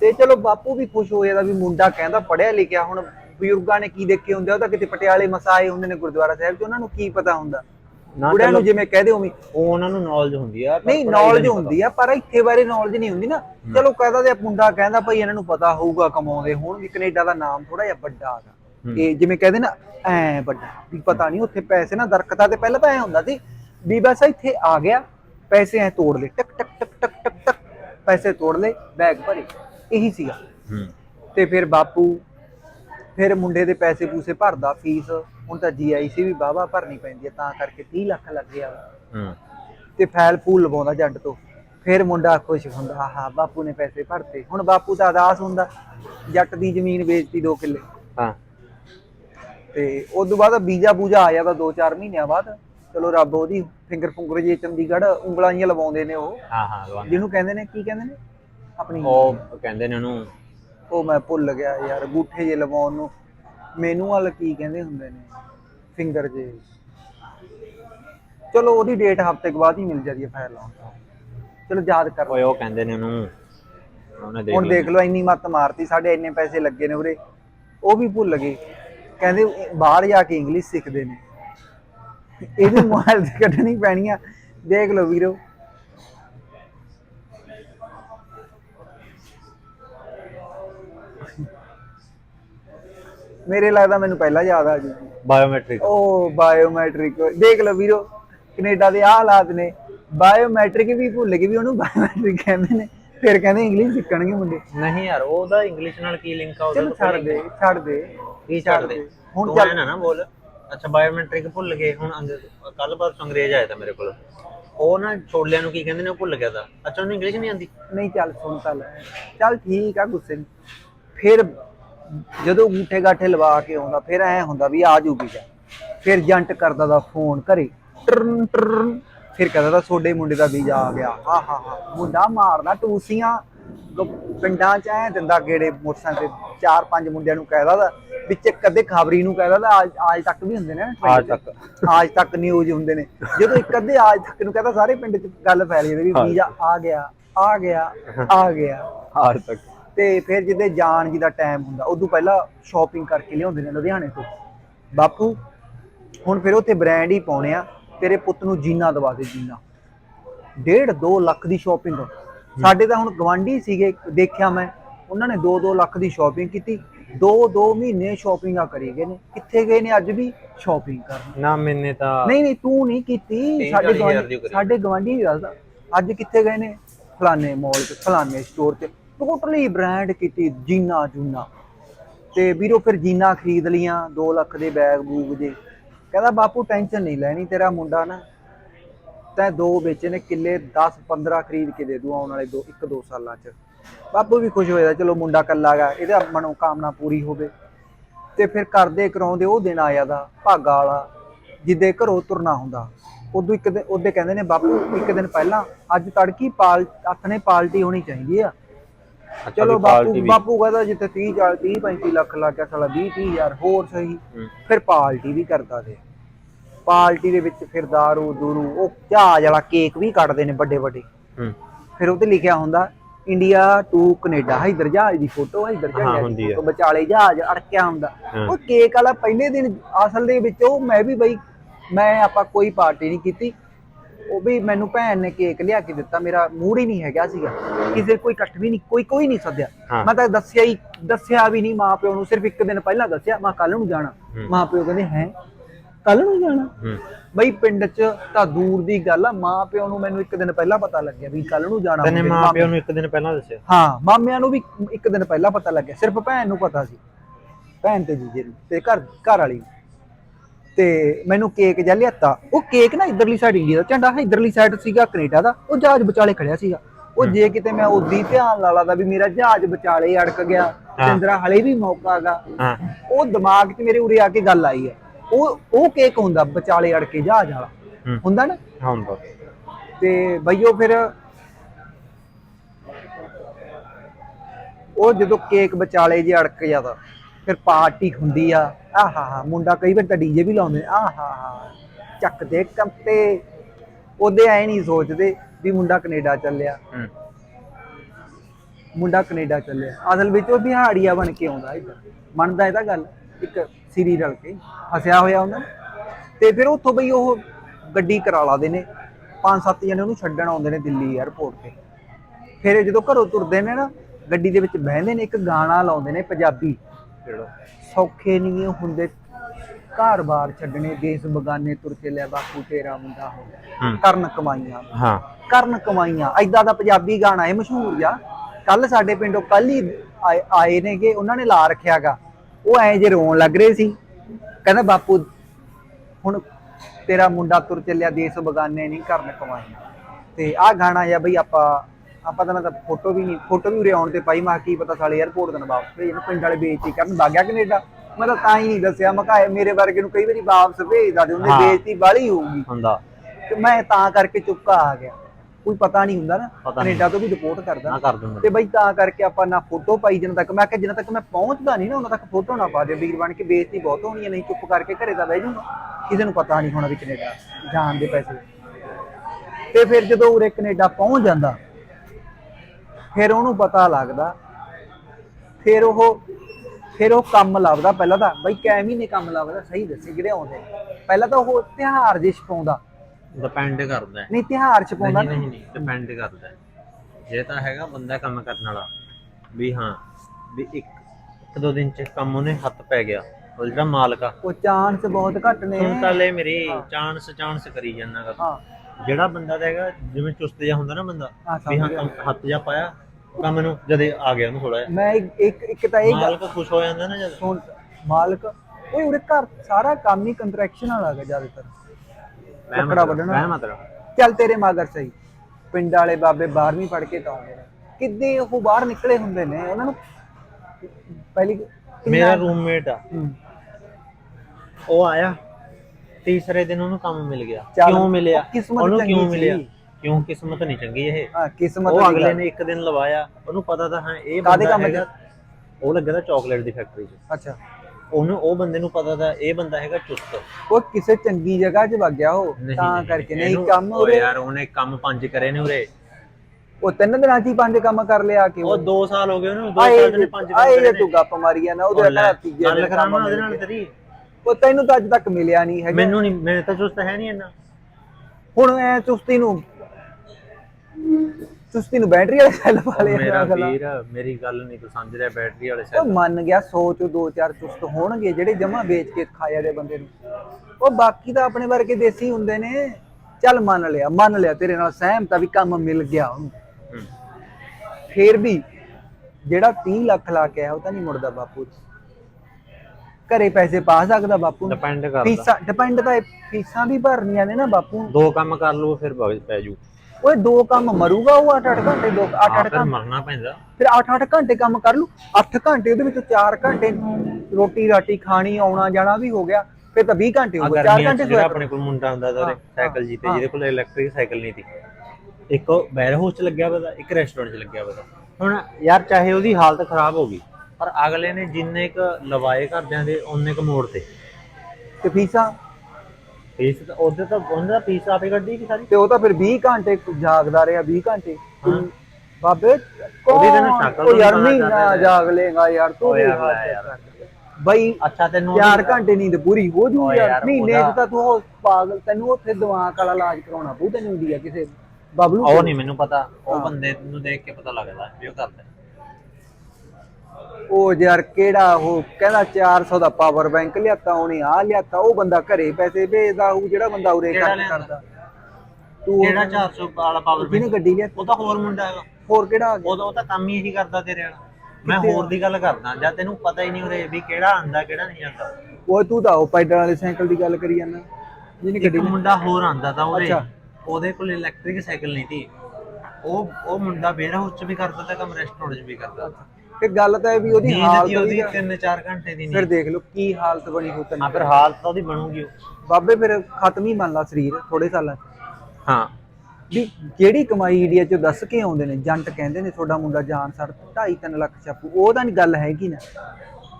S1: ਤੇ ਚਲੋ ਬਾਪੂ ਵੀ ਖੁਸ਼ ਹੋ ਜਾਂਦਾ ਵੀ ਮੁੰਡਾ ਕਹਿੰਦਾ ਪੜਿਆ ਲਿਖਿਆ ਹੁਣ ਬਜ਼ੁਰਗਾਂ ਨੇ ਕੀ ਦੇਖੇ ਹੁੰਦੇ ਆ, ਉਹ ਤਾਂ ਕਿਤੇ ਪਟਿਆਲੇ ਮਸਾਏ ਹੁੰਦੇ ਨੇ ਗੁਰਦੁਆਰਾ ਸਾਹਿਬ 'ਚ ਉਹਨਾਂ ਨੂੰ ਕੀ ਪਤਾ ਹੁੰਦਾ?
S2: ਨਾ
S1: ਬੁੜਿਆਂ ਨੂੰ ਜਿਵੇਂ ਕਹਦੇ ਉਵੇਂ
S2: ਉਹ ਉਹਨਾਂ ਨੂੰ ਨੌਲੇਜ ਹੁੰਦੀ ਆ
S1: ਨਹੀਂ ਨੌਲੇਜ ਹੁੰਦੀ ਆ ਪਰ ਇੱਥੇ ਬਾਰੇ ਨੌਲੇਜ ਨਹੀਂ ਹੁੰਦੀ ਨਾ। ਚਲੋ ਕਹਦਾ ਤੇ ਮੁੰਡਾ ਕਹਿੰਦਾ ਭਾਈ ਇਹਨਾਂ ਨੂੰ ਪਤਾ ਹੋਊਗਾ ਕਮਾਉਂਦੇ ਹੋਣ ਵੀ ਕੈਨੇਡਾ ਦਾ ਨਾਮ ਥੋੜਾ ਜਿਹਾ ਵੱਡਾ
S2: ਹੂੰ।
S1: ਇਹ ਜਿਵੇਂ ਕਹਿੰਦੇ ਨਾ ਐ ਵੱਡਾ ਵੀ ਪਤਾ ਨਹੀਂ ਉੱਥੇ ਪੈਸੇ ਨਾ ਦਰਖਤਾਂ ਤੇ ਪਹਿਲਾਂ ਤਾਂ ਐ ਹੁੰਦਾ ਸੀ ਵੀ ਬਸ ਇੱਥੇ ਆ ਗਿਆ ਪੈਸੇ ਐ ਤੋੜ ਲਏ ਟਕ ਟਕ ਟਕ ਟਕ ਟਕ ਟਕ ਪੈਸੇ ਤੋੜ ਲਏ ਬੈਗ ਭਰੇ ਇਹੀ ਸੀਗਾ। ਤੇ ਫਿਰ ਬਾਪੂ ਫਿਰ ਮੁੰਡੇ ਦੇ ਪੈਸੇ ਪੂਸੇ ਭਰਦਾ ਫੀਸ ਹੁਣ ਤਾਂ ਜੀਆਈਸੀ ਵੀ ਵਾਹਵਾ ਭਰਨੀ ਪੈਂਦੀ ਹੈ ਤਾਂ ਕਰਕੇ 30 ਲੱਖ ਲੱਗ ਗਿਆ।
S2: ਹੂੰ।
S1: ਤੇ ਫੈਲ ਫੂਲ ਲਵਾਉਂਦਾ ਜੱਟ ਤੋਂ। ਫਿਰ ਮੁੰਡਾ ਖੁਸ਼ ਹੁੰਦਾ ਆਹਾ ਬਾਪੂ ਨੇ ਪੈਸੇ ਭਰਤੇ। ਹੁਣ ਬਾਪੂ ਦਾ ਅਦਾਸ ਹੁੰਦਾ ਜੱਟ ਦੀ ਜ਼ਮੀਨ ਵੇਚਤੀ 2 ਕਿੱਲੇ।
S2: ਹਾਂ।
S1: ਤੇ ਉਸ ਤੋਂ ਬਾਅਦ ਵੀਜ਼ਾ ਬੂਜਾ ਆ ਜਾਂਦਾ 2-4 ਮਹੀਨਿਆਂ ਬਾਅਦ। ਚਲੋ ਰੱਬ ਉਹਦੀ ਫਿੰਗਰ ਫੁੰਗਰ ਜੇ ਚੰਡੀਗੜ੍ਹ ਉਂਗਲਾਂ ਜਿਹੀਆਂ ਲਵਾਉਂਦੇ ਨੇ ਉਹ।
S2: ਹਾਂ ਹਾਂ।
S1: ਜਿਹਨੂੰ ਕਹਿੰਦੇ ਨੇ ਕੀ ਕਹਿੰਦੇ ਨੇ? ਆਪਣੀ
S2: ਉਹ ਕਹਿੰਦੇ ਨੇ ਉਹਨੂੰ
S1: ਉਹ ਮੈਂ ਭੁੱਲ ਗਿਆ ਯਾਰ ਗੂਠੇ ਜੇ ਲਵਾਉਣ ਨੂੰ। ਮੈਨੂੰ ਵਾਲ ਕੀ ਕਹਿੰਦੇ ਹੁੰਦੇ ਨੇ? ਫਿੰਗਰ ਜੇ। ਚਲੋ ਉਹਦੀ ਡੇਟ ਹਫ਼ਤੇ ਕੁ ਬਾਅਦ ਹੀ ਮਿਲ ਜਾਂਦੀ ਹੈ ਫਾਈਲ ਲਾਉਣ ਤੋਂ। ਚਲੋ ਯਾਦ ਕਰ
S2: ਓਏ ਉਹ ਕਹਿੰਦੇ ਨੇ ਉਹਨੂੰ। ਉਹਨੇ ਦੇਖ
S1: ਹੁਣ। ਦੇਖ ਲਓ ਇੰਨੀ ਮੱਤ ਮਾਰਤੀ ਸਾਡੇ ਇੰਨੇ ਪੈਸੇ ਲੱਗੇ ਨੇ ਉਰੇ। ਉਹ ਵੀ ਭੁੱਲ ਗਏ। ਕਹਿੰਦੇ ਇਹ ਬਾਹਰ ਜਾ ਕੇ ਇੰਗਲਿਸ਼ ਸਿੱਖਦੇ ਨੇ। ਇਹਦੇ ਮੋਬਾਈਲ ਤੇ ਕੱਢਣੀ ਪੈਣੀ ਆ। ਦੇਖ ਲਓ ਵੀਰੋ। ਮੇਰੇ ਲੱਗਦਾ ਮੈਨੂੰ ਪਹਿਲਾਂ ਯਾਦ ਆ ਜੂਗੀ
S2: ਬਾਇਓਮੈਟ੍ਰਿਕ
S1: ਉਹ ਬਾਇਓਮੈਟ੍ਰਿਕ ਦੇਖ ਲਓ ਵੀਰੋ ਕੈਨੇਡਾ ਦੇ ਆਹ ਹਾਲਾਤ ਨੇ। ਬਾਇਓਮੈਟ੍ਰਿਕ ਵੀ ਭੁੱਲ ਗਏ ਵੀ ਉਹਨੂੰ ਬਾਇਓਮੈਟ੍ਰਿਕ ਕਹਿੰਦੇ ਨੇ। ਫਿਰ ਕਹਿੰਦੇ ਇੰਗਲਿਸ਼ ਸਿੱਖਣਗੇ ਮੁੰਡੇ।
S2: ਨਹੀਂ ਯਾਰ ਉਹਦਾ ਇੰਗਲਿਸ਼ ਨਾਲ ਕੀ ਲਿੰਕ ਆ ਉਹਦਾ
S1: ਚਲ ਛੱਡ ਦੇ ਛੱਡ ਦੇ।
S2: ਕੀ ਛੱਡ ਦੇ?
S1: ਹੁਣ ਚੱਲ-
S2: ਨਾ ਨਾ ਬੋਲ। ਅੱਛਾ ਬਾਇਓਮੈਟ੍ਰਿਕ ਭੁੱਲ ਗਏ ਹੁਣ ਕੱਲ ਬਾਅਦ ਅੰਗਰੇਜ਼ ਆਇਆ ਤਾਂ ਮੇਰੇ ਕੋਲ। ਉਹ ਨਾ ਛੋਲਿਆਂ ਨੂੰ ਕੀ ਕਹਿੰਦੇ ਨੇ ਉਹ ਭੁੱਲ ਗਿਆ ਤਾਂ। ਅੱਛਾ ਉਹਨੂੰ ਇੰਗਲਿਸ਼ ਨਹੀਂ ਆਉਂਦੀ?
S1: ਨਹੀਂ ਚੱਲ ਸੁਣ ਤਾਂ ਲੈ। ਚੱਲ ਠੀਕ ਆ ਗੁੱਸੇ। ਫਿਰ ਜਦੋਂ ਗੂਠੇ ਗਾਠੇ ਲਵਾ ਕੇ ਆਉਂਦਾ ਫਿਰ ਐ ਹੁੰਦਾ ਵੀ ਆ ਜੂਗੀ ਜਾ। ਫਿਰ ਜੰਟ ਕਰਦਾ ਦਾ ਫੋਨ ਘਰੇ। Turn turn. ਫਿਰ ਕਹਿੰਦਾ ਦਾ ਛੋਡੇ ਮੁੰਡੇ ਦਾ ਵੀਜ਼ਾ ਆ ਗਿਆ। ਹਾ ਹਾ ਹਾ। ਮੁੰਡਾ ਮਾਰਦਾ ਟੂਸੀਆਂ ਪਿੰਡਾਂ ਚ ਐ ਦਿੰਦਾ ਗੇੜੇ ਮੋਟਰਸਾਈਕਲ ਤੇ। ਚਾਰ ਪੰਜ ਮੁੰਡਿਆਂ ਨੂੰ ਕਹਿਦਾ ਦਾ ਵਿੱਚ ਕਦੇ ਖਬਰੀ ਨੂੰ ਕਹਿਦਾ ਦਾ ਆਜ ਆਜ ਤੱਕ ਵੀ ਹੁੰਦੇ ਨੇ
S2: ਆਜ। ਤੱਕ।
S1: ਆਜ ਤੱਕ ਨਿਊਜ਼ ਹੁੰਦੇ ਨੇ। ਜਦੋਂ ਇੱਕ ਅੱਧੇ ਆਜ ਤੱਕ ਨੂੰ ਕਹਿੰਦਾ ਸਾਰੇ ਪਿੰਡ ਚ ਗੱਲ ਫੈਲ ਜਾਂਦੀ ਵੀ
S2: ਆਜ
S1: ਵੀਜ਼ਾ ਆ ਗਿਆ ਆ ਗਿਆ ਆ ਗਿਆ।
S2: ਅੱਜ ਤੱਕ।
S1: ਤੇ ਫਿਰ ਜਿੱਦੇ ਜਾਣ ਜੀ ਦਾ ਟਾਈਮ ਹੁੰਦਾ ਉਦੋਂ ਪਹਿਲਾਂ ਸ਼ਾਪਿੰਗ ਕਰਕੇ ਲਿਆਉਂਦੇ ਨੇ ਲੁਧਿਆਣੇ ਤੋਂ। ਬਾਪੂ ਹੁਣ ਫਿਰ ਉੱਥੇ ਬ੍ਰਾਂਡ ਹੀ ਪਾਉਣੇ ਆ ਤੇਰੇ ਪੁੱਤ ਨੂੰ ਜੀਨਾ ਦਵਾ ਦੇ ਜੀਨਾ। ਡੇਢ 2 ਲੱਖ ਦੀ ਸ਼ਾਪਿੰਗ ਸਾਡੇ ਤਾਂ ਹੁਣ ਗਵਾਂਢੀ ਸੀਗੇ ਦੇਖਿਆ ਮੈਂ ਉਹਨਾਂ ਨੇ 2-2 ਲੱਖ ਦੀ ਸ਼ਾਪਿੰਗ ਕੀਤੀ 2-2 ਮਹੀਨੇ ਸ਼ਾਪਿੰਗਾਂ ਕਰੀ ਗਏ ਨੇ। ਕਿੱਥੇ ਗਏ ਨੇ ਅੱਜ ਵੀ ਸ਼ਾਪਿੰਗ ਕਰਨ?
S2: ਨਾ ਮੈਨੇ ਤਾਂ
S1: ਨਹੀਂ ਨਹੀਂ ਤੂੰ ਨਹੀਂ ਕੀਤੀ ਸਾਡੇ ਗਵਾਂਢੀ। ਸਾਡੇ ਗਵਾਂਢੀ ਅੱਜ ਕਿੱਥੇ ਗਏ ਨੇ? ਫਲਾਣੇ ਮਾਲ ਤੇ ਫਲਾਣੇ ਸਟੋਰ ਤੇ। ਟੋਟਲੀ ਬ੍ਰਾਂਡ ਕੀਤੀ ਜੀਨਾ ਜੂਨਾ। ਤੇ ਵੀਰੋ ਫਿਰ ਜੀਨਾ ਖਰੀਦ ਲੀਆਂ 2 ਲੱਖ ਦੇ ਬੈਗ ਬੂਗ ਜੇ। ਕਹਿੰਦਾ, ਬਾਪੂ ਟੈਨਸ਼ਨ ਨਹੀਂ ਲੈਣੀ, ਤੇਰਾ ਮੁੰਡਾ ਨਾ ਤੈਂ ਦੋ ਵੇਚੇ ਨੇ, ਕਿੱਲੇ 10 15 ਖਰੀਦ ਕੇ ਦੇ ਦੂ ਆਉਣ ਵਾਲੇ ਦੋ, ਇੱਕ ਦੋ ਸਾਲਾਂ ਚ। ਬਾਪੂ ਵੀ ਖੁਸ਼ ਹੋਇਆ ਚਲੋ ਮੁੰਡਾ ਕੱਲਾ ਗਾ, ਇਹਦਾ ਮਨੋ ਕਾਮਨਾ ਪੂਰੀ ਹੋਵੇ। ਤੇ ਫਿਰ ਕਰਦੇ ਕਰਾਉਂਦੇ, ਉਹ ਦਿਨ ਆਇਆ ਦਾ, ਭਾਗਾ ਵਾਲਾ, ਜਿੱਦੇ ਘਰੋਂ ਤੁਰਨਾ ਹੁੰਦਾ। ਉਦੋਂ ਇੱਕ ਦਿਨ, ਉਹਦੇ ਕਹਿੰਦੇ ਨੇ, ਬਾਪੂ, ਇੱਕ ਦਿਨ ਪਹਿਲਾਂ ਅੱਜ ਤੜਕੀ ਪਾਲ ਆਪਣੇ ਪਾਲਟੀ ਹੋਣੀ ਚਾਹੀਦੀ ਆ। ਚਲੋ ਬਾਪੂ ਬਾਪੂ ਕਹਿੰਦਾ ਜਿੱਥੇ 30 40 30 35 ਲੱਖ ਲੱਗ ਗਿਆ ਸਾਲਾ 20 30 ਹਜ਼ਾਰ ਹੋਰ ਸਹੀ। ਫਿਰ ਪਾਲਟੀ ਵੀ ਕਰਦਾ ਦੇ ਪਾਲਟੀ ਦੇ ਵਿੱਚ ਫਿਰ ਦਾਰੂ ਦੂਰੂ ਉਹ ਜਹਾਜ਼ ਵਾਲਾ ਕੇਕ ਵੀ ਕੱਟਦੇ ਨੇ ਵੱਡੇ ਵੱਡੇ। ਫਿਰ ਉਹਤੇ ਲਿਖਿਆ ਹੁੰਦਾ ਇੰਡੀਆ ਟੂ ਕੈਨੇਡਾ ਇਧਰ ਜਹਾਜ਼ ਦੀ ਫੋਟੋ ਇਧਰ
S2: ਹਾਂ,
S1: ਜਹਾਜ਼ ਦੀ
S2: ਆ।
S1: ਫੋਟੋ ਵਿਚਾਲੇ ਜਹਾਜ਼ ਅੜਕਿਆ ਹੁੰਦਾ। ਉਹ ਕੇਕ ਵਾਲਾ ਪਹਿਲੇ ਦਿਨ ਅਸਲ ਦੇ ਵਿੱਚ ਉਹ ਮੈਂ ਵੀ ਬਈ ਮੈਂ ਆਪਾਂ ਕੋਈ ਪਾਰਟੀ ਨਹੀਂ ਕੀਤੀ। ਉਹ ਵੀ ਮੈਨੂੰ ਭੈਣ ਨੇ ਕੇਕ ਲਿਆ ਕੇ ਦਿੱਤਾ ਮੇਰਾ ਮੂਡ ਹੀ ਨਹੀਂ ਹੈਗਾ ਸੀਗਾ। ਕਿਸੇ ਕੋਈ ਇਕੱਠ ਵੀ ਨਹੀਂ ਕੋਈ ਕੋਈ ਨਹੀਂ ਸੱਦਿਆ। ਮੈਂ ਤਾਂ ਦੱਸਿਆ ਹੀ ਦੱਸਿਆ ਵੀ ਨਹੀਂ ਮਾਂ ਪਿਓ ਨੂੰ ਸਿਰਫ ਇੱਕ ਦਿਨ ਪਹਿਲਾਂ ਦੱਸਿਆ ਮੈਂ ਕੱਲ ਨੂੰ ਜਾਣਾ। ਮਾਂ ਪਿਓ ਕਹਿੰਦੇ ਹੈ? ਕੱਲ ਨੂੰ ਜਾਣਾ? ਬਈ ਪਿੰਡ 'ਚ ਤਾਂ ਦੂਰ ਦੀ ਗੱਲ ਆ ਮਾਂ ਪਿਓ ਨੂੰ ਮੈਨੂੰ ਇੱਕ ਦਿਨ ਪਹਿਲਾਂ ਪਤਾ ਲੱਗਿਆ ਵੀ ਕੱਲ ਨੂੰ ਜਾਣਾ
S2: ਤੈਨੇ ਮਾਂ ਪਿਓ ਨੂੰ ਇੱਕ ਦਿਨ ਪਹਿਲਾਂ ਦੱਸਿਆ?
S1: ਹਾਂ ਮਾਮਿਆਂ ਨੂੰ ਵੀ ਇੱਕ ਦਿਨ ਪਹਿਲਾਂ ਪਤਾ ਲੱਗਿਆ ਸਿਰਫ ਭੈਣ ਨੂੰ ਪਤਾ ਸੀ। ਭੈਣ ਤੇ ਜੀਜੇ ਨੂੰ ਤੇ ਘਰ ਘਰ ਵਾਲੀ ਨੂੰ। ਤੇ ਮੈਨੂੰ ਕੇਕ ਜਿਹਾ ਲਿਆਤਾ। ਉਹ ਕੇਕ ਨਾ ਇਧਰਲੀ ਸਾਈਡ ਇੰਡੀਆ ਦਾ ਝੰਡਾ ਹੈ ਇਧਰਲੀ ਸਾਈਡ ਸੀਗਾ ਕੈਨੇਡਾ ਦਾ ਉਹ ਜਹਾਜ਼ ਵਿਚਾਲੇ ਖੜਿਆ ਸੀਗਾ। ਉਹ ਜੇ ਕਿਤੇ ਮੈਂ ਉਦੀ ਧਿਆਨ ਲਾ ਲਾਦਾ ਵੀ ਮੇਰਾ ਜਹਾਜ਼ ਵਿਚਾਲੇ ਅੜਕ ਗਿਆ। ਚੰਦਰਾ ਹਲੇ ਵੀ ਮੌਕਾ ਹੈਗਾ। ਉਹ ਦਿਮਾਗ 'ਚ ਮੇਰੇ ਉਰੇ ਆ ਕੇ ਗੱਲ ਆਈ ਹੈ। ਉਹ ਉਹ ਕੇਕ ਹੁੰਦਾ ਵਿਚਾਲੇ ਅੜ ਕੇ ਜਹਾਜ਼ ਵਾਲਾ। ਹੁੰਦਾ ਨਾ?
S2: ਹੁੰਦਾ।
S1: ਤੇ ਬਈਓ ਫਿਰ ਉਹ ਜਦੋਂ ਕੇਕ ਵਿਚਾਲੇ ਜੇ ਅੜਕ ਜਾਂਦਾ ਫਿਰ ਪਾਰਟੀ ਹੁੰਦੀ ਆ। ਆਹਾ ਮੁੰਡਾ ਕਈ ਵਾਰ ਤਾਂ ਡੀਜੇ ਵੀ ਲਾਉਂਦੇ ਆਹਾ ਚੱਕਦੇ ਕੰਪੇ ਉਹਦੇ ਐ ਨਹੀਂ ਸੋਚਦੇ ਵੀ ਮੁੰਡਾ ਕੈਨੇਡਾ ਚੱਲਿਆ। ਮੁੰਡਾ ਕੈਨੇਡਾ ਚੱਲਿਆ। ਅਸਲ ਵਿੱਚ ਉਹ ਬਿਹਾੜੀਆ ਬਣ ਕੇ ਆਉਂਦਾ ਇੱਧਰ। ਮੰਨਦਾ ਇਹ ਤਾਂ ਗੱਲ ਇੱਕ ਸਿਰੀ ਰਲ ਕੇ ਹਸਿਆ ਹੋਇਆ ਹੁੰਦਾ ਨਾ। ਤੇ ਫਿਰ ਉੱਥੋਂ ਬਈ ਉਹ ਗੱਡੀ ਕਰਾ ਲਾਦੇ ਨੇ। ਪੰਜ ਸੱਤ ਜਣੇ ਉਹਨੂੰ ਛੱਡਣ ਆਉਂਦੇ ਨੇ ਦਿੱਲੀ 에ਅਰਪੋਰਟ ਤੇ। ਫਿਰ ਜਦੋਂ ਘਰੋਂ ਤੁਰਦੇ ਨੇ ਨਾ ਗੱਡੀ ਦੇ ਵਿੱਚ ਬਹਿੰਦੇ ਨੇ ਇੱਕ ਗਾਣਾ ਲਾਉਂਦੇ ਨੇ ਪੰਜਾਬੀ। ਸੌਖੇ ਨਹੀਂ ਹੁੰਦੇ ਘਰ-ਬਾਰ ਛੱਡਣੇ ਦੇਸ਼ ਬਗਾਨੇ ਤੁਰ ਚੱਲਿਆ ਬਾਪੂ ਤੇਰਾ ਮੁੰਡਾ ਹੋ ਕਰਨ ਕਮਾਈਆਂ।
S2: ਹਾਂ।
S1: ਕਰਨ ਕਮਾਈਆਂ। ਐਦਾਂ ਦਾ ਪੰਜਾਬੀ ਗਾਣਾ ਹੈ ਮਸ਼ਹੂਰ ਜਾ ਕੱਲ ਸਾਡੇ ਪਿੰਡੋਂ ਕੱਲ ਹੀ ਆਏ- ਨੇਗੇ ਉਹਨਾਂ ਨੇ ਲਾ ਰੱਖਿਆਗਾ। ਉਹ ਐਂ ਜੇ ਰੋਣ ਲੱਗ ਰਹੇ ਸੀ। ਕਹਿੰਦਾ ਬਾਪੂ ਹੁਣ ਤੇਰਾ ਮੁੰਡਾ ਤੁਰ ਚੱਲਿਆ ਦੇਸ਼ ਬਗਾਨੇ ਨਹੀਂ ਕਰਨ ਕਮਾਈਆਂ। ਤੇ ਆਹ ਗਾਣਾ ਜਾਂ ਬਈ ਆਪਾਂ ਆਪਾਂ ਤਾਂ ਮੈਂ ਤਾਂ ਫੋਟੋ ਵੀ ਨਹੀਂ ਫੋਟੋ ਵੀ ਉਰੇ ਆਉਣ ਤੇ ਪਾਈ ਮੈਂ ਕੀ ਪਤਾ ਸਾਲੇ 에ਅਰਪੋਰਟ ਦਾ ਵਾਪਸ ਭੇਜਣ ਪਿੰਡ ਵਾਲੇ ਬੇਇੱਜ਼ਤੀ ਕਰਨ ਵਗ ਗਿਆ ਕੈਨੇਡਾ। ਮੈਂ ਤਾਂ ਤਾਂ ਹੀ ਨਹੀਂ ਦੱਸਿਆ ਮੈਂ ਕਿਹਾ ਮੇਰੇ ਵਰਗੇ ਨੂੰ ਕਈ ਵਾਰੀ ਵਾਪਸ ਭੇਜਦਾ ਤੇ ਉਹਨੇ। ਬੇਇੱਜ਼ਤੀ ਬਾਲੀ ਹੋਊਗੀ।
S2: ਹੁੰਦਾ।
S1: ਤੇ ਮੈਂ ਤਾਂ ਕਰਕੇ ਚੁੱਕਾ ਆ ਗਿਆ। ਕੋਈ ਪਤਾ ਨਹੀਂ ਹੁੰਦਾ ਨਾ। ਕੈਨੇਡਾ ਤੋਂ ਵੀ ਰਿਪੋਰਟ ਕਰਦਾ।
S2: ਨਾ
S1: ਤੇ ਬਈ ਤਾਂ ਕਰਕੇ ਆਪਾਂ ਨਾ ਫੋਟੋ ਪਾਈ ਜਿੰਨਾ ਤੱਕ ਮੈਂ ਕਿਹਾ ਜਿੰਨਾ ਤੱਕ ਮੈਂ ਪਹੁੰਚਦਾ ਨਹੀਂ ਨਾ ਉਹਨਾਂ ਤੱਕ ਫੋਟੋ ਨਾ ਪਾ ਦੇ ਵੀਰ ਬਣ ਕੇ ਬੇਇੱਜ਼ਤੀ ਬਹੁਤ ਹੋਣੀ ਹੈ ਨਹੀਂ ਚੁੱਪ ਕਰਕੇ ਘਰੇ ਤਾਂ ਬਹਿ ਜਾਊਂਗਾ। ਕਿਸੇ ਨੂੰ ਪਤਾ ਨਹੀਂ ਹੋਣਾ ਵੀ ਕੈਨੇਡਾ ਜਾਣ ਦੇ ਪੈਸੇ। ਤੇ ਫਿਰ ਜਦੋਂ ਉਰੇ ਕੈਨੇਡਾ ਪਹੁੰਚ ਜਾਂਦਾ ਫਿਰ ਉਹਨੂੰ ਪਤਾ ਲੱਗਦਾ ਫਿਰ ਉਹ ਫਿਰ ਉਹ ਕੰਮ ਲੱਭਦਾ ਪਹਿਲਾਂ ਤਾਂ ਬਈ ਕੈ ਮਹੀਨੇ ਕੰਮ ਲੱਭਦਾ ਸਹੀ ਦੱਸੇ ਜਿਹੜੇ ਆਉਂਦੇ ਪਹਿਲਾਂ ਤਾਂ ਉਹ ਤਿਉਹਾਰ ਜੇ ਛਪਾਉਂਦਾ।
S2: ਡਿਪੈਂਡ ਕਰਦਾ।
S1: ਨਹੀਂ ਤਿਉਹਾਰ ਛਪਾਉਂਦਾ
S2: ਨਹੀਂ ਨਹੀਂ ਨਹੀਂ ਡਿਪੈਂਡ ਕਰਦਾ। ਜੇ ਤਾਂ ਹੈਗਾ ਬੰਦਾ ਕੰਮ ਕਰਨ ਵਾਲਾ ਵੀ ਹਾਂ ਵੀ ਇੱਕ ਇੱਕ ਦੋ ਦਿਨ ਚ ਕੰਮ ਉਹਨੇ ਹੱਥ ਪੈ ਗਿਆ ਉਹ ਜਿਹੜਾ ਮਾਲਕ ਆ।
S1: ਉਹ ਚਾਂਸ ਬਹੁਤ ਘੱਟ ਨੇ।
S2: ਹੁਣ ਤਾਂ ਲੈ ਮੇਰੀ ਚਾਂਸ ਚਾਂਸ ਕਰੀ ਜਾਂਦਾ
S1: ਹਾਂ।
S2: ਜਿਹੜਾ ਬੰਦਾ ਤਾਂ ਹੈਗਾ ਜਿਵੇਂ ਚੁਸਤ ਜਿਹਾ ਹੁੰਦਾ ਨਾ ਬੰਦਾ
S1: ਹਾਂ,
S2: ਵੀ ਹਾਂ। ਕੰਮ- ਹੱਥ ਜਿਹਾ ਪਾਇਆ ਕੰਮ ਨੂੰ ਜਦੇ ਆ ਗਿਆ ਉਹਨੂੰ ਥੋੜਾ ਜਿਹਾ।
S1: ਮੈਂ ਇੱਕ ਇੱਕ- ਇੱਕ ਤਾਂ ਇਹ ਗੱਲ
S2: ਮਾਲਕ ਖੁਸ਼ ਹੋ ਜਾਂਦਾ ਨਾ ਜਦ।
S1: ਸੁਣ ਮਾਲਕ ਓਏ ਉਰੇ ਘਰ ਸਾਰਾ ਕੰਮ ਹੀ ਕੰਟਰੈਕਸ਼ਨ ਵਾਲਾ ਹੈਗਾ ਜ਼ਿਆਦਾਤਰ।
S2: ਮੈਂ
S1: ਵੱਢਣਾ।
S2: ਮੈਂ ਮਤਲਬ।
S1: ਚੱਲ ਤੇਰੇ ਮਗਰ ਸਹੀ। ਪਿੰਡ ਵਾਲੇ ਬਾਬੇ 12ਵੀਂ ਪੜ੍ਹ ਕੇ ਤਾਂ ਆਉਂਦੇ ਨੇ। ਕਿੱਦੇ ਉਹ ਬਾਹਰ ਨਿਕਲੇ ਹੁੰਦੇ ਨੇ ਉਹਨਾਂ ਨੂੰ ਪਹਿਲੀ
S2: ਮੇਰਾ ਰੂਮਮੇਟ ਆ।
S1: ਹੂੰ।
S2: ਉਹ ਆਇਆ। ਤੀਸਰੇ ਦਿਨ ਉਹਨੂੰ ਕੰਮ ਮਿਲ ਗਿਆ।
S1: ਚੱਲ,
S2: ਕਿਉਂ ਮਿਲਿਆ?
S1: ਉਹ ਕਿਸਮਤ
S2: ਉਹਨੂੰ
S1: ਚੰਗੀ
S2: ਕਿਉਂ
S1: ਸੀ।
S2: ਮਿਲਿਆ? ਕਿਉਂ ਕਿਸਮਤ ਨਹੀਂ ਚੰਗੀ ਇਹ?
S1: ਹਾਂ ਕਿਸਮਤ
S2: ਉਹ
S1: ਦੀ
S2: ਅਗਲੇ
S1: ਗੱਲ।
S2: ਨੇ ਇੱਕ ਦਿਨ ਲਵਾਇਆ। ਉਹਨੂੰ ਪਤਾ ਤਾਂ ਹਾਂ ਇਹ
S1: ਕਾਹਦੇ
S2: ਬੰਦਾ
S1: ਕੰਮ 'ਚ?
S2: ਹੈਗਾ ਉਹ ਲੱਗਾ ਤਾਂ ਚਾਕਲੇਟ ਦੀ ਫੈਕਟਰੀ 'ਚ।
S1: ਅੱਛਾ।
S2: ਉਹਨੂੰ ਉਹ ਬੰਦੇ ਨੂੰ ਪਤਾ ਤਾਂ ਇਹ ਬੰਦਾ ਹੈਗਾ ਚੁਸਤ।
S1: ਉਹ ਕਿਸੇ ਚੰਗੀ ਜਗ੍ਹਾ 'ਚ ਵਗ ਗਿਆ ਉਹ।
S2: ਨਹੀਂ,
S1: ਤਾਂ
S2: ਨਹੀਂ,
S1: ਕਰਕੇ ਨਹੀਂ
S2: ਇਹਨੂੰ-
S1: ਕੰਮ
S2: ਓਏ ਯਾਰ ਉਹਨੇ ਕੰਮ ਪੰਜ ਕਰੇ ਨੇ ਉਰੇ।
S1: ਉਹ ਤਿੰਨ ਦਿਨਾਂ 'ਚ ਹੀ ਪੰਜ ਕੰਮ ਕਰ ਲਿਆ ਕਿ
S2: ਉਹ 2 ਸਾਲ ਹੋ ਗਏ ਉਹਨੂੰ 2
S1: ਆਏ
S2: ਸਾਲ ਦੇ ਪੰਜ
S1: ਆਏ ਜੇ ਤੂੰ ਗੱਪ ਮਾਰੀ ਆ ਨਾ ਉਹਦੇ ਨਾਲ ਤੀਜੇ
S2: ਗੱਲ
S1: ਦਿਨ
S2: ਕਰਾਵਾਂ
S1: ਕੰਮ
S2: ਉਹਦੇ
S1: ਮਿਲ
S2: ਨਾਲ
S1: ਗਿਆ।
S2: ਤੇਰੀ।
S1: ਉਹ ਤੈਨੂੰ ਤਾਂ ਅੱਜ ਤੱਕ ਮਿਲਿਆ ਨਹੀਂ ਹੈਗਾ।
S2: ਮੈਨੂੰ ਨਹੀਂ ਮੇਰੇ ਤਾਂ ਚੁਸਤ ਹੈ ਨਹੀਂ ਇੰਨਾ।
S1: ਹੁਣ ਐ ਚੁਸਤੀ ਨੂੰ ਚੁਸਤੀ ਨੂੰ ਬੈਟਰੀ ਵਾਲੇ ਸੈੱਲ ਪਾ ਲਿਆ
S2: ਮੇਰਾ। ਵੀਰ ਮੇਰੀ ਗੱਲ ਨਹੀਂ ਤੂੰ ਸਮਝ ਰਿਹਾ ਬੈਟਰੀ ਵਾਲੇ
S1: ਉਹ
S2: ਸੈੱਲ।
S1: ਮੰਨ ਗਿਆ 100 ਚੋਂ ਦੋ ਚਾਰ ਚੁਸਤ ਹੋਣਗੇ ਜਿਹੜੇ ਜਮਾ ਵੇਚ ਕੇ ਖਾਇਆ ਦੇ ਬੰਦੇ ਨੂੰ। ਉਹ ਬਾਕੀ ਤਾਂ ਆਪਣੇ ਵਰਗੇ ਦੇਸੀ ਹੁੰਦੇ ਨੇ। ਚੱਲ ਮੰਨ ਲਿਆ ਮੰਨ ਲਿਆ ਤੇਰੇ ਨਾਲ ਸਹਿਮਤ ਵੀ ਕੰਮ ਮਿਲ ਗਿਆ ਉਹਨੂੰ। ਫੇਰ ਵੀ ਜਿਹੜਾ 30 ਲੱਖ ਲਾ ਕੇ ਆਇਆ ਉਹ ਤਾਂ ਨਹੀਂ ਮੁੜਦਾ ਬਾਪੂ ਘਰੇ ਪੈਸੇ ਪਾ ਸਕਦਾ ਬਾਪੂ। ਨੂੰ
S2: ਡਿਪੈਂਡ ਕਰਦਾ।
S1: ਫੀਸਾਂ ਡਿਪੈਂਡ ਤਾਂ ਇਹ ਫੀਸਾਂ ਵੀ ਭਰਨੀਆਂ ਨੇ ਨਾ ਬਾਪੂ। ਨੂੰ।
S2: ਦੋ ਕੰਮ ਕਰ ਲਓ ਫਿਰ ਵਗ ਪੈ ਜੂ।
S1: ਓਏ ਦੋ ਕੰਮ ਮਰੂਗਾ ਉਹ 8-8 ਘੰਟੇ ਦੋ 8-8
S2: ਫਿਰ
S1: ਘੰਟੇ
S2: ਮਰਨਾ ਪੈਂਦਾ।
S1: ਫਿਰ 8-8 ਘੰਟੇ ਕੰਮ ਕਰ ਲੂ 8 ਘੰਟੇ ਉਹਦੇ ਵਿੱਚੋਂ 4 ਘੰਟੇ ਰੋਟੀ ਰਾਟੀ ਖਾਣੀ ਆਉਣਾ ਜਾਣਾ ਵੀ ਹੋ ਗਿਆ। ਫਿਰ ਤਾਂ 20 ਘੰਟੇ ਹੋ ਗਏ। 4
S2: ਗਰਮੀਆਂ
S1: ਘੰਟੇ
S2: ਜਿਹੜਾ
S1: ਸੋਇਆ
S2: ਆਪਣੇ ਕੋਲ ਮੁੰਡਾ ਹੁੰਦਾ ਉਹਦੇ ਸਾਈਕਲ ਜੀ ਤੇ। ਜਿਹਦੇ ਕੋਲ ਇਲੈਕਟ੍ਰਿਕ ਸਾਈਕਲ ਨਹੀਂ ਸੀ। ਇੱਕ ਬੈਰ ਹਾਊਸ ਚ ਲੱਗਿਆ ਪਤਾ ਇੱਕ ਰੈਸਟੋਰੈਂਟ ਚ ਲੱਗਿਆ ਪਤਾ ਹੁਣ ਯਾਰ ਚਾਹੇ ਉਹਦੀ ਹਾਲਤ ਖਰਾਬ ਹੋ ਗਈ ਪਰ ਅਗਲੇ ਨੇ ਜਿੰਨੇ ਕ ਲਵਾਏ ਘਰਦਿਆਂ ਦੇ ਉਹਨੇ ਕ ਮੋੜ ਤੇ
S1: ਤੇ ਫੀਸਾਂ
S2: ਫੀਸ ਤਾਂ ਉਹਦੇ ਤਾਂ ਉਹਨਾਂ ਦਾ ਫੀਸ ਆਪੇ ਕੱਢੀ ਕਿ ਸਾਰੀ
S1: ਤੇ ਉਹ ਤਾਂ ਫਿਰ 20 ਘੰਟੇ ਜਾਗਦਾ ਰਿਹਾ 20 ਘੰਟੇ
S2: ਹਾਂ।
S1: ਬਾਬੇ
S2: ਉਹਦੀ ਤਾਂ ਸ਼ਕਲ
S1: ਉਹ ਯਾਰ
S2: ਪਤਾ
S1: ਨਹੀਂ ਨਾ। ਜਾਗ ਲੇਗਾ ਯਾਰ ਤੂੰ
S2: ਓ
S1: ਵੀ
S2: ਯਾਰ ਲੈ।
S1: ਬਈ
S2: ਅੱਛਾ ਤੈਨੂੰ
S1: 4 ਘੰਟੇ ਨੀਂਦ ਪੂਰੀ ਹੋ ਜੂ ਯਾਰ
S2: ਯਾਰ,
S1: ਮਹੀਨੇ
S2: ਉਹਦਾ-
S1: ਤਾਂ ਤੂੰ ਉਹ ਪਾਗਲ ਤੈਨੂੰ ਉੱਥੇ ਦਿਮਾਗ ਵਾਲਾ ਇਲਾਜ ਕਰਾਉਣਾ ਪਊ ਤੈਨੂੰ ਇੰਡੀਆ ਕਿਸੇ ਬਬਲੂ
S2: ਉਹ
S1: ਕੋਲ।
S2: ਨਹੀਂ ਮੈਨੂੰ ਪਤਾ ਉਹ। ਬੰਦੇ ਨੂੰ ਦੇਖ ਕੇ ਪਤਾ ਲੱਗਦਾ ਵੀ ਉਹ ਕਰਦਾ
S1: ਉਹ ਯਾਰ ਕਿਹੜਾ ਉਹ ਕਹਿੰਦਾ 400 ਦਾ ਪਾਵਰ ਬੈਂਕ ਲਿਆਤਾ ਉਹਨੇ ਆ ਲਿਆਤਾ ਉਹ ਬੰਦਾ ਘਰੇ ਪੈਸੇ ਭੇਜਦਾ ਉਹ ਜਿਹੜਾ ਬੰਦਾ ਉਰੇ
S2: ਕਿਹੜਾ ਲਿਆਂਦਾ?
S1: ਕਰਦਾ। ਤੂੰ ਉਹ-
S2: ਕਿਹੜਾ 400 ਵਾਲਾ ਪਾਵਰ
S1: ਜਿਹਨੇ
S2: ਬੈਂਕ
S1: ਗੱਡੀ ਲਿਆਤੀ।
S2: ਉਹ ਤਾਂ ਹੋਰ ਮੁੰਡਾ ਹੈਗਾ।
S1: ਹੋਰ ਕਿਹੜਾ ਆ ਗਿਆ?
S2: ਉਹ ਉਹ ਤਾਂ ਕੰਮ ਹੀ ਇਹੀ ਕਰਦਾ ਤੇਰੇ ਵਾਲਾ। ਮੈਂ ਹੋਰ ਦੀ ਗੱਲ ਕਰਦਾ ਜਾਂ ਤੈਨੂੰ ਪਤਾ ਹੀ ਨਹੀਂ ਉਰੇ ਵੀ ਕਿਹੜਾ ਆਂਦਾ ਕਿਹੜਾ ਨਹੀਂ ਆਂਦਾ।
S1: ਉਹ ਤੂੰ ਤਾਂ ਉਹ ਪੈਡਲ ਵਾਲੇ ਸਾਈਕਲ ਦੀ ਗੱਲ ਕਰੀ ਜਾਂਦਾ। ਜਿਹਨੇ
S2: ਇੱਕ
S1: ਗੱਡੀ
S2: ਮੁੰਡਾ ਹੋਰ ਆਂਦਾ ਤਾਂ ਉਰੇ।
S1: ਅੱਛਾ।
S2: ਉਹਦੇ ਕੋਲ ਇਲੈਕਟ੍ਰਿਕ ਸਾਈਕਲ ਨਹੀਂ ਸੀ। ਉਹ ਉਹ ਮੁੰਡਾ ਹਾਊਸ ਚ ਵੀ ਕਰਦਾ ਤਾਂ ਕੰਮ ਰੈਸਟੋਰੈਂਟ ਚ ਵੀ ਕਰਦਾ।
S1: ਤੇ ਗੱਲ ਤਾਂ ਇਹ ਵੀ ਉਹਦੀ
S2: ਨੀਂਦ
S1: ਹਾਲਤ
S2: ਦੀ ਉਹਦੀ
S1: ਉਹਦੀ
S2: 3-4 ਘੰਟੇ ਦੀ
S1: ਫਿਰ ਦੇਖ ਲਓ ਕੀ ਹਾਲਤ ਬਣੀ ਹੋ
S2: ਹਾਂ
S1: ਤੈਨੂੰ
S2: ਫਿਰ ਹਾਲਤ ਤਾਂ ਉਹਦੀ ਬਣੂਗੀ। ਉਹ।
S1: ਬਾਬੇ ਫਿਰ ਖਤਮ ਹੀ ਮੰਨ ਲਾ ਸਰੀਰ ਥੋੜੇ ਸਾਲਾਂ 'ਚ।
S2: ਹਾਂ।
S1: ਵੀ ਜਿਹੜੀ ਕਮਾਈ ਇੰਡੀਆ 'ਚ ਦੱਸ ਕੇ ਆਉਂਦੇ ਨੇ? ਜੰਟ ਕਹਿੰਦੇ ਨੇ ਤੁਹਾਡਾ ਮੁੰਡਾ ਜਾਨ ਸਰ 2.5 ਲੱਖ ਛਾਪੂ ਉਹ ਤਾਂ ਨਹੀਂ ਗੱਲ ਹੈਗੀ ਨਾ।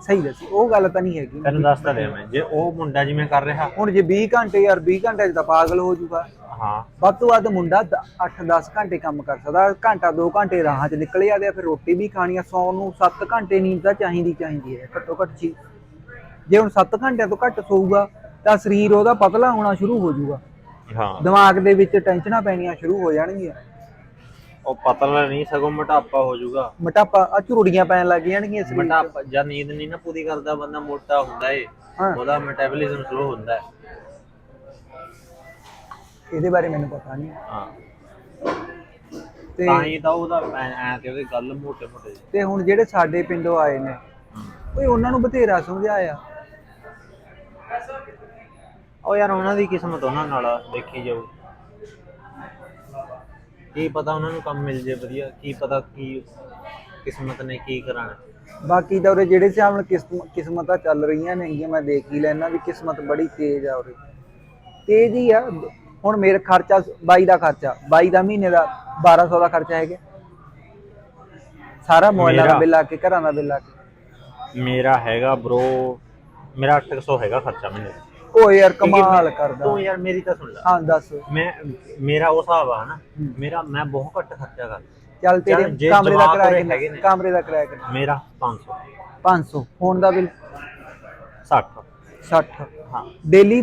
S1: ਸਹੀ ਦੱਸੀ ਉਹ ਗੱਲ ਤਾਂ ਨਹੀਂ ਹੈਗੀ।
S2: ਤੈਨੂੰ ਦੱਸਦਾ ਰਿਹਾ ਮੈਂ। ਜੇ ਉਹ ਮੁੰਡਾ ਜਿਵੇਂ ਕਰ ਰਿਹਾ।
S1: ਹੁਣ ਜੇ 20 ਘੰਟੇ ਯਾਰ 20 ਘੰਟੇ 'ਚ ਤਾਂ ਪਾਗਲ ਹੋ ਜਾਊਗਾ
S2: ਹਾਂ।
S1: ਵੱਧ ਤੋਂ ਵੱਧ ਮੁੰਡਾ 8-10 ਘੰਟੇ ਕੰਮ ਕਰ ਸਕਦਾ ਘੰਟਾ 2 ਘੰਟੇ ਰਾਹਾਂ 'ਚ ਨਿਕਲ ਜਾਂਦੇ ਆ ਫਿਰ ਰੋਟੀ ਵੀ ਖਾਣੀ ਆ ਸੌਣ ਨੂੰ 7 ਘੰਟੇ ਨੀਂਦ ਤਾਂ ਚਾਹੀਦੀ ਚਾਹੀਦੀ ਹੈ ਘੱਟੋ ਘੱਟ ਜੀ ਜੇ ਹੁਣ 7 ਘੰਟਿਆਂ ਤੋਂ ਘੱਟ ਸੋਊਗਾ ਤਾਂ ਸਰੀਰ ਉਹਦਾ ਪਤਲਾ ਹੋਣਾ ਸ਼ੁਰੂ ਹੋ ਜਾਊਗਾ।
S2: ਹਾਂ।
S1: ਦਿਮਾਗ ਦੇ ਵਿੱਚ ਟੈਨਸ਼ਨਾਂ ਪੈਣੀਆਂ ਸ਼ੁਰੂ ਹੋ ਜਾਣਗੀਆਂ।
S2: ਉਹ ਪਤਲਾ ਨਹੀਂ ਸਗੋਂ ਮੋਟਾਪਾ ਹੋ ਜਾਊਗਾ।
S1: ਮੋਟਾਪਾ ਆ ਝੁਰੜੀਆਂ ਪੈਣ ਲੱਗ ਜਾਣਗੀਆਂ ਸਰੀਰ 'ਚ।
S2: ਮੋਟਾਪਾ ਜਦ ਨੀਂਦ ਨਹੀਂ ਨਾ ਪੂਰੀ ਕਰਦਾ ਬੰਦਾ ਮੋਟਾ ਹੁੰਦਾ ਏ।
S1: ਹਾਂ।
S2: ਉਹਦਾ ਮੈਟਾਬੋਲਿਜ਼ਮ ਸਲੋ ਹੁੰਦਾ ਹੈ
S1: ਇਹਦੇ ਬਾਰੇ ਮੈਨੂੰ ਪਤਾ ਨਹੀਂ।
S2: ਹਾਂ।
S1: ਤੇ
S2: ਤਾਂ ਹੀ ਤਾਂ ਉਹਦਾ ਐ ਐ ਤੇ ਉਹਦੀ ਗੱਲ ਮੋਟੇ ਮੋਟੇ
S1: ਤੇ ਹੁਣ ਜਿਹੜੇ ਸਾਡੇ ਪਿੰਡੋਂ ਆਏ ਨੇ ਓਏ ਉਹਨਾਂ ਨੂੰ ਬਥੇਰਾ ਸਮਝਾਇਆ।
S2: ਉਹ ਯਾਰ ਉਹਨਾਂ ਦੀ ਕਿਸਮਤ ਉਹਨਾਂ ਨਾਲ ਆ, ਦੇਖੀ ਜਾਊ। ਕੀ ਪਤਾ ਉਹਨਾਂ ਨੂੰ ਕੰਮ ਮਿਲ ਜੇ ਵਧੀਆ ਕੀ ਪਤਾ ਕੀ ਕਿਸਮਤ ਨੇ ਕੀ ਕਰਾਣਾ
S1: ਬਾਕੀ ਤਾਂ ਉਰੇ ਜਿਹੜੇ ਹਿਸਾਬ ਨਾਲ ਕਿਸਮ- ਕਿਸਮਤਾਂ ਚੱਲ ਰਹੀਆਂ ਨੇਗੀਆਂ ਮੈਂ ਦੇਖ ਹੀ ਲੈਣਾ ਵੀ ਕਿਸਮਤ ਬੜੀ ਤੇਜ਼ ਆ ਉਰੇ। ਤੇਜ਼ ਹੀ ਆ ਹੁਣ ਮੇਰੇ ਖਰਚਾ ਬਾਈ ਦਾ ਖਰਚਾ ਬਾਈ ਦਾ ਮਹੀਨੇ ਦਾ 1200 ਦਾ ਖਰਚਾ ਹੈਗਾ। ਸਾਰਾ ਮੋਬਾਈਲਾਂ ਦਾ
S2: ਮੇਰਾ?
S1: ਬਿੱਲ ਆ ਕੇ ਘਰਾਂ ਦਾ ਬਿੱਲ ਆ ਕੇ।
S2: ਮੇਰਾ ਹੈਗਾ ਬ్రో ਮੇਰਾ 800 ਹੈਗਾ ਖਰਚਾ ਮਹੀਨੇ ਦਾ।
S1: ਓ ਯਾਰ ਕਮਾਲ ਕਰਦਾ।
S2: ਤੂੰ ਯਾਰ ਮੇਰੀ ਤਾਂ ਸੁਣ ਲੈ।
S1: ਹਾਂ ਦੱਸ।
S2: ਮੈਂ ਮੇਰਾ ਉਹ ਹਿਸਾਬ ਆ ਨਾ। ਮੇਰਾ ਮੈਂ ਬਹੁਤ ਘੱਟ ਖਰਚਾ ਕਰਦਾ।
S1: ਚੱਲ ਤੇਰੇ
S2: ਚੱਲ ਜੇ
S1: ਕਮਰੇ ਦਾ
S2: ਜਵਾਕ
S1: ਕਿਰਾਇਆ
S2: ਉਰੇ
S1: ਕਿੰਨਾ?
S2: ਹੈਗੇ ਨੇ।
S1: ਕਮਰੇ ਦਾ ਕਿਰਾਇਆ ਕਿੰਨਾ?
S2: ਮੇਰਾ 500
S1: 500 ਫੋਨ ਦਾ ਬਿੱਲ?
S2: 60
S1: 60
S2: ਹਾਂ।
S1: ਡੇਲੀ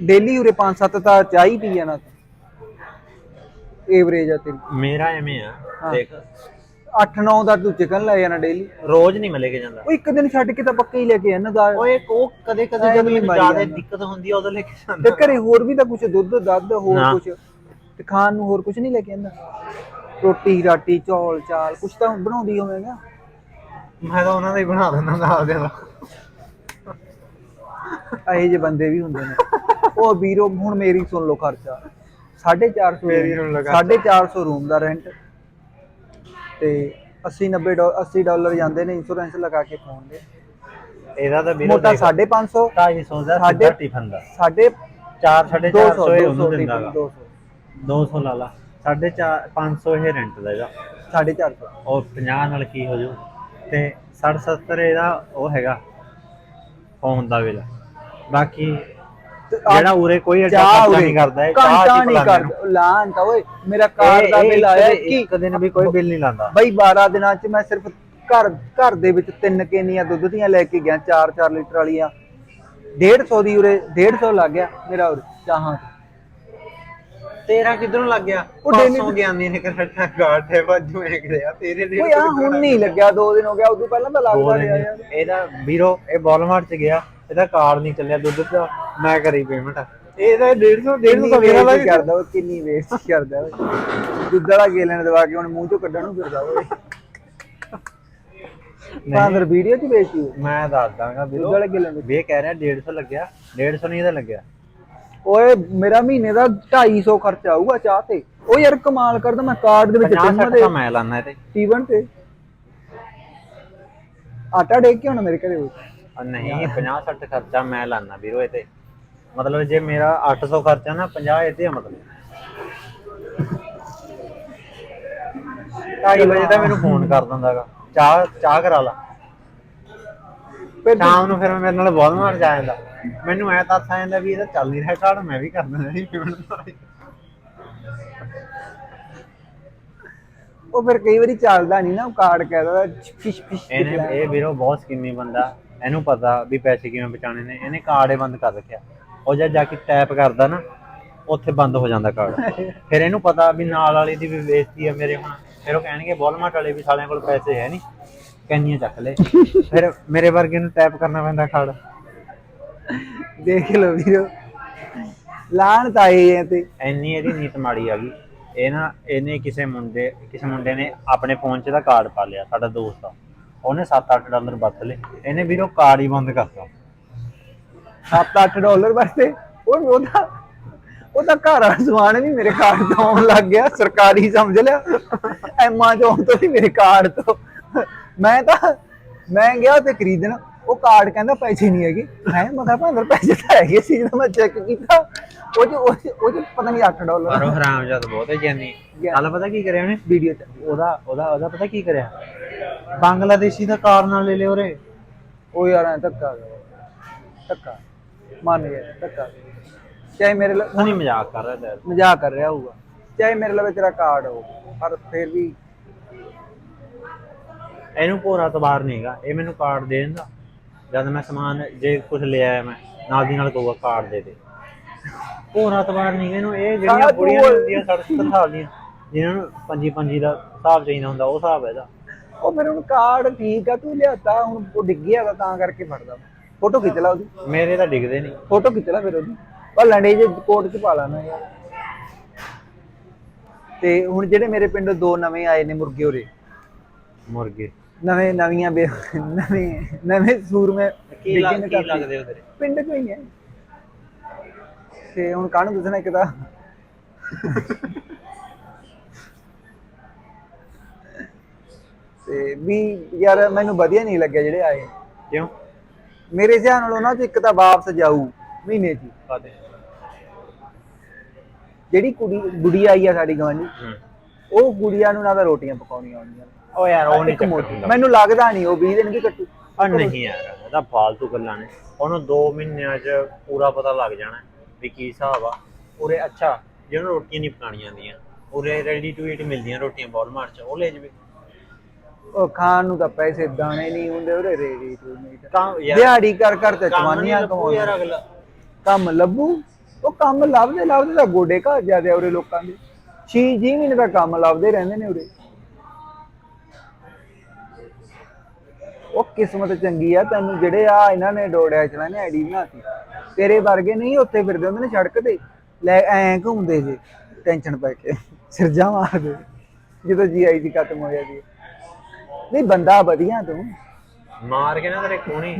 S1: ਡੇਲੀ ਉਰੇ 5-7 ਤਾਂ ਚਾਹ ਹੀ ਪੀ ਜਾਣਾ ਐਵਰੇਜ ਆ ਤੇਰੀ।
S2: ਮੇਰਾ ਐਵੇਂ ਆ। ਦੇਖ।
S1: 8-9 ਦਾ ਤੂੰ ਚਿਕਨ ਲੈ ਜਾਣਾ ਡੇਲੀ
S2: ਰੋਜ਼ ਨਹੀਂ ਮੈਂ ਲੈ ਕੇ ਜਾਂਦਾ।
S1: ਉਹ ਇੱਕ ਦਿਨ ਛੱਡ ਕੇ ਤਾਂ ਪੱਕਾ ਹੀ ਲੈ ਕੇ ਆਣਾ ਦਾ
S2: ਓਏ ਉਹ ਕਦੇ ਕਦੇ ਜਦ ਮੈਨੂੰ
S1: ਮਾਰੀ
S2: ਜ਼ਿਆਦਾ। ਦਿੱਕਤ ਹੁੰਦੀ ਆ ਉਦੋਂ ਲੈ ਕੇ
S1: ਤੇ
S2: ਜਾਂਦਾ
S1: ਘਰੇ ਹੋਰ ਵੀ ਤਾਂ ਕੁਝ ਦੁੱਧ ਦੱਧ ਹੋਰ। ਕੁਝ ਤੇ ਖਾਣ ਨੂੰ ਹੋਰ ਕੁਝ ਨਹੀਂ ਲੈ ਕੇ ਆਂਦਾ। ਰੋਟੀ ਰਾਟੀ ਚੌਲ ਚਾਲ ਕੁਝ ਤਾਂ ਬਣਾਉਂਦੀ ਹੋਵੇਂਗਾ।
S2: ਮੈਂ ਤਾਂ ਉਹਨਾਂ ਦਾ ਹੀ ਬਣਾ ਦਿੰਦਾ ਨਾਲ ਦੇ
S1: ਇਹੋ ਜਿਹੇ ਬੰਦੇ ਵੀ ਹੁੰਦੇ ਨੇ। ਉਹ ਵੀਰੋ ਹੁਣ ਮੇਰੀ ਸੁਣ ਲਓ ਖਰਚਾ। 450
S2: ਮੇਰੀ ਸੁਣ ਲਓ ਖਰਚਾ।
S1: 450 ਰੂਮ ਦਾ ਰੈਂਟ ਤੇ 80 90 ਡਾਲਰ 80 ਡਾਲਰ ਜਾਂਦੇ ਨੇ ਇੰਸ਼ੋਰੈਂਸ ਲਗਾ ਕੇ ਫੋਨ ਦੇ।
S2: ਇਹਦਾ ਤਾਂ ਵੀਰੋ
S1: ਮੋਟਾ 550
S2: 250 ਦਾ
S1: ਸਾਢੇ-
S2: ਸਿੱਧਾ ਟਿਫਨ ਦਾ।
S1: ਸਾਢੇ
S2: 4 450 ਇਹ ਉਹਨੂੰ
S1: 200
S2: ਦਿੰਦਾਗਾ।
S1: 200
S2: 200 ਲਾ ਲਾ। 4.5 500 ਇਹ ਰੈਂਟ ਦਾ ਇਹਦਾ।
S1: 450
S2: ਔਰ 50 ਨਾਲ ਕੀ ਹੋ ਜਾਊ? ਤੇ 60 70 ਇਹਦਾ ਉਹ ਹੈਗਾ। ਫੋਨ ਦਾ ਬਿੱਲ ਬਾਕੀ ਜਿਹੜਾ ਉਰੇ ਕੋਈ ਐਡਾ
S1: ਚਾਹ
S2: ਖਰਚਾ ਨਹੀਂ ਕਰਦਾ ਇਹ
S1: ਘੰਟਾ
S2: ਚਾਹ
S1: ਨਹੀਂ ਕਰਦਾ ਲਾਂ ਤਾਂ ਓਏ ਮੇਰਾ ਕਾਰ ਦਾ ਬਿੱਲ ਆਇਆ ਕਿ
S2: ਇੱਕ ਦਿਨ ਵੀ ਕੋਈ ਬਿੱਲ ਨਹੀਂ ਲਾਂਦਾ
S1: ਬਈ 12 ਦਿਨਾਂ ਚ ਮੈਂ ਸਿਰਫ ਘਰ ਘਰ ਦੇ ਵਿੱਚ ਤਿੰਨ ਕੇਨੀਆਂ ਦੁੱਧ ਦੀਆਂ ਲੈ ਕੇ ਗਿਆ 4-4 ਲੀਟਰ ਵਾਲੀਆਂ। 150 ਦੀ ਉਰੇ 150 ਲੱਗ ਗਿਆ ਮੇਰਾ ਉਰੇ ਚਾਹਾਂ ਤੇ।
S2: ਤੇਰਾ ਕਿਧਰੋਂ ਲੱਗ ਗਿਆ?
S1: ਉਹ
S2: ਉਹ
S1: daily-
S2: ਪਰਸੋਂ ਗਿਆ ਨਹੀਂ ਕਰਟਾ ਗਾਟੇ ਬਾਜੂ ਇੱਕ ਰਿਹਾ ਤੇਰੇ ਦੇ
S1: ਓਏ ਆ ਹੁਣ ਨਹੀਂ ਲੱਗਿਆ 2 ਦਿਨ ਹੋ ਗਿਆ ਉਦੋਂ ਪਹਿਲਾਂ ਤਾਂ ਲੱਗਦਾ ਰਿਹਾ ਯਾਰ।
S2: ਇਹਦਾ ਵੀਰੋ ਇਹ ਬਾਲਮਾਰਟ ਚ ਗਿਆ। ਇਹਦਾ ਕਾਰਡ ਨਹੀਂ ਚੱਲਿਆ ਦੁੱਧ ਦਾ ਮੈਂ ਕਰੀ ਪੇਮੈਂਟ ਇਹਦਾ 150
S1: ਕਿੰਨੀ
S2: 150 ਮੇਰਾ
S1: ਵੇਸਟ
S2: ਲੱਗ
S1: ਕਰਦਾ ਉਹ ਕਿੰਨੀ ਵੇਸਟ ਕਰਦਾ ਓਏ ਦੁੱਧ ਵਾਲਾ ਗੇਲਣ ਦਵਾ ਕੇ ਹੁਣ ਮੂੰਹ ਚੋਂ ਕੱਢਣ ਨੂੰ ਫਿਰਦਾ ਓਏ ਬਾਂਦਰ ਵੀਡੀਓ ਚ ਵੇਚੀ ਹੋਈ।
S2: ਮੈਂ ਦੱਸ ਦਾਂਗਾ
S1: ਦੁੱਧ ਵਾਲੇ ਵਿੱਚ।
S2: ਵੀ ਕਹਿ ਰਿਹਾ 150 ਲੱਗਿਆ 150 ਨਹੀਂ ਇਹਦਾ ਲੱਗਿਆ।
S1: ਓਏ ਮੇਰਾ ਮਹੀਨੇ ਦਾ 250 ਖਰਚਾ ਆਊਗਾ ਚਾਹ ਤੇ। ਉਹ ਯਾਰ ਕਮਾਲ ਕਰਦਾ ਮੈਂ ਕਾਰਡ ਦੇ ਵਿੱਚ
S2: 50
S1: ਟਿਮ
S2: 60
S1: ਦੇ
S2: ਮੈਂ ਲਾਣਾ ਤੇ
S1: ਟੀਵਨ ਤੇ। ਆਟਾ ਡੇਕ ਕੇ ਹੁਣ ਮੇਰੇ ਘਰੇ ਵਿੱਚ
S2: ਆ ਨਹੀਂ 50 60 ਖਰਚਾ ਮੈਂ ਲਾਣਾ ਵੀਰੋ ਇਹ ਤੇ। ਮਤਲਬ ਜੇ ਮੇਰਾ 800 ਖਰਚਾ ਨਾ 50 ਇਹ ਤੇ ਆ ਮਤਲਬ। 2:30 ਵਜੇ ਤਾਂ ਮੈਨੂੰ ਫੋਨ ਕਰ ਦਿੰਦਾਗਾ ਚਾਹ ਚਾਹ ਕਰਾ ਲਾ। ਸ਼ਾਮ ਨੂੰ ਫਿਰ ਮੇਰੇ ਨਾਲ ਬਹੁਤ ਮਾਰ ਜਾ ਜਾਂਦਾ। ਮੈਨੂੰ ਐ ਤਾਂ ਆ ਜਾਂਦਾ ਵੀ ਇਹਦਾ ਚੱਲ ਨਹੀਂ ਰਿਹਾ ਕਾਰਡ ਮੈਂ ਵੀ ਕਰ ਦਿੰਦਾ ਸੀ ਪੇਮੈਂਟ
S1: ਉਹ ਫਿਰ ਕਈ ਵਾਰੀ ਚੱਲਦਾ ਨਹੀਂ ਨਾ ਉਹ ਕਾਰਡ ਕਹਿਦਾ ਫਿਸ਼ ਫਿਸ਼।
S2: ਇਹ ਵੀਰੋ ਬਹੁਤ ਸਕੀਮੀ ਬੰਦਾ। ਇਹਨੂੰ ਪਤਾ ਵੀ ਪੈਸੇ ਕਿਵੇਂ ਬਚਾਉਣੇ ਨੇ ਇਹਨੇ ਕਾਰਡ ਹੀ ਬੰਦ ਕਰ ਰੱਖਿਆ। ਉਹ ਜਦ ਜਾ ਕੇ ਟੈਪ ਕਰਦਾ ਨਾ ਉੱਥੇ ਬੰਦ ਹੋ ਜਾਂਦਾ ਕਾਰਡ ਫਿਰ ਇਹਨੂੰ ਪਤਾ ਵੀ ਨਾਲ ਵਾਲੀ ਦੀ ਵੀ ਬੇਇੱਜ਼ਤੀ ਹੈ ਮੇਰੇ ਹੁਣ। ਫਿਰ ਉਹ ਕਹਿਣਗੇ ਬੋਲਮਾਟ ਵਾਲੇ ਵੀ ਸਾਲਿਆਂ ਕੋਲ ਪੈਸੇ ਹੈ ਨਹੀਂ ਕੈਨੀਆਂ ਚੱਕ ਲੈ। ਫਿਰ ਮੇਰੇ ਵਰਗੇ ਨੂੰ ਟੈਪ ਕਰਨਾ ਪੈਂਦਾ ਕਾਰਡ
S1: ਦੇਖ ਲਓ ਵੀਰੋ। ਲਾਣ ਤਾਂ ਆਏ ਆ ਤੇ।
S2: ਇੰਨੀ ਇਹਦੀ ਨੀਤ ਮਾੜੀ ਆ ਗਈ। ਇਹ ਨਾ ਇਹਨੇ ਕਿਸੇ ਮੁੰਡੇ ਕਿਸੇ ਮੁੰਡੇ ਨੇ ਆਪਣੇ ਫੋਨ 'ਚ ਦਾ ਕਾਰਡ ਪਾ ਲਿਆ ਸਾਡਾ ਦੋਸਤ ਆ। ਉਹਨੇ 7-8 ਡਾਲਰ ਵਰਤ ਲਏ। ਇਹਨੇ ਵੀਰੋ ਕਾਰਡ ਹੀ ਬੰਦ ਕਰਤਾ।
S1: 7-8 ਡਾਲਰ ਵਾਸਤੇ? ਉਹ ਉਹਦਾ ਉਹਦਾ ਘਰ ਵਾਲਾ ਸਮਾਨ ਵੀ ਮੇਰੇ ਕਾਰਡ ਤੋਂ ਆਉਣ ਲੱਗ ਗਿਆ। ਸਰਕਾਰੀ ਸਮਝ ਲਿਆ। ਐਮਾਜ਼ੋਨ ਤੋਂ ਵੀ ਮੇਰੇ ਕਾਰਡ ਤੋਂ। ਮੈਂ ਤਾਂ ਮੈਂ ਗਿਆ ਤੇ ਖਰੀਦਣਾ। ਉਹ ਕਾਰਡ ਕਹਿੰਦਾ ਪੈਸੇ ਨਹੀਂ ਹੈਗੇ। ਮੈਂ ਮੈਂ ਕਿਹਾ ਭਾਂਦਰ ਪੈਸੇ ਤਾਂ ਹੈਗੇ ਸੀ ਜਦੋਂ ਮੈਂ ਚੈੱਕ ਕੀਤਾ ਉਹ ਚ ਉਹ 'ਚ- ਉਹ 'ਚ ਪਤਾ ਨਹੀਂ 8
S2: ਪਰ
S1: ਡਾਲਰ
S2: ਉਹ ਹਰਾਮ ਜਦ ਬਹੁਤ ਹੈ ਜਾਨੀ। ਕੱਲ ਪਤਾ ਕੀ ਕਰਿਆ ਉਹਨੇ?
S1: ਵੀਡੀਓ ਚ।
S2: ਉਹਦਾ ਉਹਦਾ ਉਹਦਾ ਪਤਾ ਕੀ ਕਰਿਆ? ਬੰਗਲਾਦੇਸ਼ੀ ਦਾ ਕਾਰ ਨਾਲ ਲੈ ਲਿਆ ਉਰੇ
S1: ਉਹ ਯਾਰ ਐ ਧੱਕਾ ਧੱਕਾ। ਮੰਨ ਗਿਆ ਧੱਕਾ। ਚਾਹੇ ਮੇਰੇ ਲਈ
S2: ਨਹੀਂ ਮਜ਼ਾਕ ਕਰ ਰਿਹਾ ਤੇ
S1: ਮਜ਼ਾਕ ਕਰ ਰਿਹਾ ਹੋਊਗਾ। ਚਾਹੇ ਮੇਰੇ ਲਈ ਤੇਰਾ ਕਾਰਡ ਹੋ ਪਰ ਫਿਰ ਵੀ
S2: ਇਹਨੂੰ ਭੋਰਾ ਤਬਾਰ ਨਹੀਂਗਾ ਇਹ ਮੈਨੂੰ ਕਾਰਡ ਦੇ ਦਿੰਦਾ। ਜਦ ਮੈਂ ਸਮਾਨ ਜੇ ਕੁਝ ਲਿਆ ਮੈਂ ਨਾਲ ਦੀ ਨਾਲ ਕਹੂਗਾ ਕਾਰਡ ਦੇ ਦੇ। ਭੋਰਾ ਤਬਾਰ ਨਹੀਂ ਇਹਨੂੰ ਇਹ ਜਿਹੜੀਆਂ
S1: ਓਏ।
S2: ਹੁੰਦੀਆਂ 60 ਸਾਲ ਦੀਆਂ ਜਿਨ੍ਹਾਂ ਨੂੰ ਪੰਜੀ ਪੰਜੀ ਦਾ ਹਿਸਾਬ ਚਾਹੀਦਾ ਹੁੰਦਾ ਉਹ ਹਿਸਾਬ ਹੈ ਇਹਦਾ।
S1: ਉਹ ਫਿਰ ਹੁਣ ਕਾਰਡ ਠੀਕ ਆ ਤੂੰ ਲਿਆਤਾ ਹੁਣ ਉਹ ਡਿੱਗ ਗਿਆ ਤਾਂ ਕਰਕੇ ਫੜਦਾ ਫੋਟੋ ਖਿੱਚ ਲਾ ਉਹਦੀ।
S2: ਮੇਰੇ ਤਾਂ ਡਿੱਗਦੇ ਨਹੀਂ।
S1: ਫੋਟੋ ਖਿੱਚ ਲੈ ਫਿਰ ਉਹਦੀ। ਉਹ ਲੰਡੇ ਜੇ ਕੋਟ ਚ ਪਾ ਲੈਣਾ ਯਾਰ। ਤੇ ਹੁਣ ਜਿਹੜੇ ਮੇਰੇ ਪਿੰਡ ਦੋ ਨਵੇਂ ਆਏ ਨੇ ਮੁਰਗੇ ਉਰੇ।
S2: ਮੁਰਗੇ।
S1: ਨਵੇਂ ਨਵੀਆਂ ਬੇ- ਨਵੇਂ ਨਵੇਂ ਸੂਰਮੇ
S2: ਕੀ ਲੱਗ। ਲੱਗਦੇ ਉਹ ਤੇਰੇ?
S1: ਪਿੰਡ ਚੋਂ ਹੀ ਹੈ। ਤੇ ਹੁਣ ਕਾਹਨੂੰ ਦੱਸਣਾ ਇੱਕ ਤਾਂ? ਤੇ ਵੀ ਯਾਰ ਮੈਨੂੰ ਵਧੀਆ ਨਹੀਂ ਲੱਗਿਆ ਜਿਹੜੇ ਆਏ।
S2: ਕਿਉਂ?
S1: ਮੇਰੇ ਹਿਸਾਬ ਨਾਲ ਉਹਨਾਂ ਚ ਇੱਕ ਤਾਂ ਵਾਪਸ ਜਾਊ ਮਹੀਨੇ 'ਚ ਹੀ।
S2: ਕਾਦੇ
S1: ਜਿਹੜੀ ਕੁੜੀ ਗੁੜੀ ਆਈ ਆ ਸਾਡੀ ਗਵਾਂਢੀ
S2: ਹੂੰ।
S1: ਉਹ ਗੁੜੀਆ ਨੂੰ ਨਾ ਤਾਂ ਰੋਟੀਆਂ ਪਕਾਉਣੀਆਂ ਆਉਂਦੀਆਂ।
S2: ਉਹ ਯਾਰ ਉਹ ਨਹੀਂ
S1: ਇੱਕ ਮੋਟੀ ਮੈਨੂੰ ਲੱਗਦਾ ਨਹੀਂ ਉਹ 20 ਦਿਨ ਵੀ ਕੱਟੂ।
S2: ਆ ਨਹੀਂ ਯਾਰ ਉਹਦਾ ਫਾਲਤੂ ਗੱਲਾਂ ਨੇ। ਉਹਨੂੰ 2 ਮਹੀਨਿਆਂ 'ਚ ਪੂਰਾ ਪਤਾ ਲੱਗ ਜਾਣਾ ਵੀ ਕੀ ਹਿਸਾਬ ਆ। ਉਰੇ ਅੱਛਾ ਜਿਹਨੂੰ ਰੋਟੀਆਂ ਨਹੀਂ ਪਕਾਣੀਆਂ ਆਉਂਦੀਆਂ ਉਰੇ ਰੈਡੀ ਟੂ ਈਟ ਮਿਲਦੀਆਂ ਰੋਟੀਆਂ ਬਾਲਮਾਰ 'ਚ ਉਹ ਲੈ ਜਵੇ।
S1: ਉਹ ਖਾਣ ਨੂੰ ਤਾਂ ਪੈਸੇ ਦਾਣੇ ਨਹੀਂ ਹੁੰਦੇ ਉਹਦੇ ਰੇੜੀ ਤੋਂ ਨਹੀਂ ਤਾਂ
S2: ਯਾਰ
S1: ਦਿਹਾੜੀ ਕਰ ਕਰ ਤੇ
S2: ਕੰਮ ਨਹੀਂ ਲੱਭੂ ਯਾਰ
S1: ਕਮਾਉਂਦੇ
S2: ਅਗਲਾ।
S1: ਕੰਮ ਲੱਭੂ? ਉਹ ਕੰਮ ਲੱਭਦੇ ਲੱਭਦੇ ਤਾਂ ਗੋਡੇ ਘਾ ਜਾਂਦੇ ਆ ਉਰੇ ਲੋਕਾਂ ਦੇ। ਛੀ ਜੀ ਮਹੀਨੇ ਦਾ ਕੰਮ ਲੱਭਦੇ ਰਹਿੰਦੇ ਨੇ ਉਰੇ। ਉਹ ਕਿਸਮਤ ਚੰਗੀ ਆ ਤੈਨੂੰ ਜਿਹੜੇ ਆ ਇਹਨਾਂ ਨੇ ਡੋੜਿਆ ਚਲਾਣੇ ਆਈਡੀ ਬਣਾਤੀ ਤੇਰੇ ਵਰਗੇ ਨਹੀਂ ਉੱਥੇ ਫਿਰਦੇ ਹੁੰਦੇ ਨੇ ਸੜਕ ਤੇ ਲੈ ਐਂ ਘੁੰਮਦੇ ਜੇ ਟੈਨਸ਼ਨ ਪੈ ਕੇ ਸਿਰਜਾ ਮਾਰਦੇ ਜਦੋਂ ਜੀਆਈਡੀ ਖਤਮ ਹੋ ਜਾਂਦੀ ਹੈ। ਨਹੀਂ ਬੰਦਾ ਵਧੀਆ ਤੂੰ।
S2: ਮਾਰ ਕੇ ਨਾ ਤੇਰੇ ਕੋਣੀ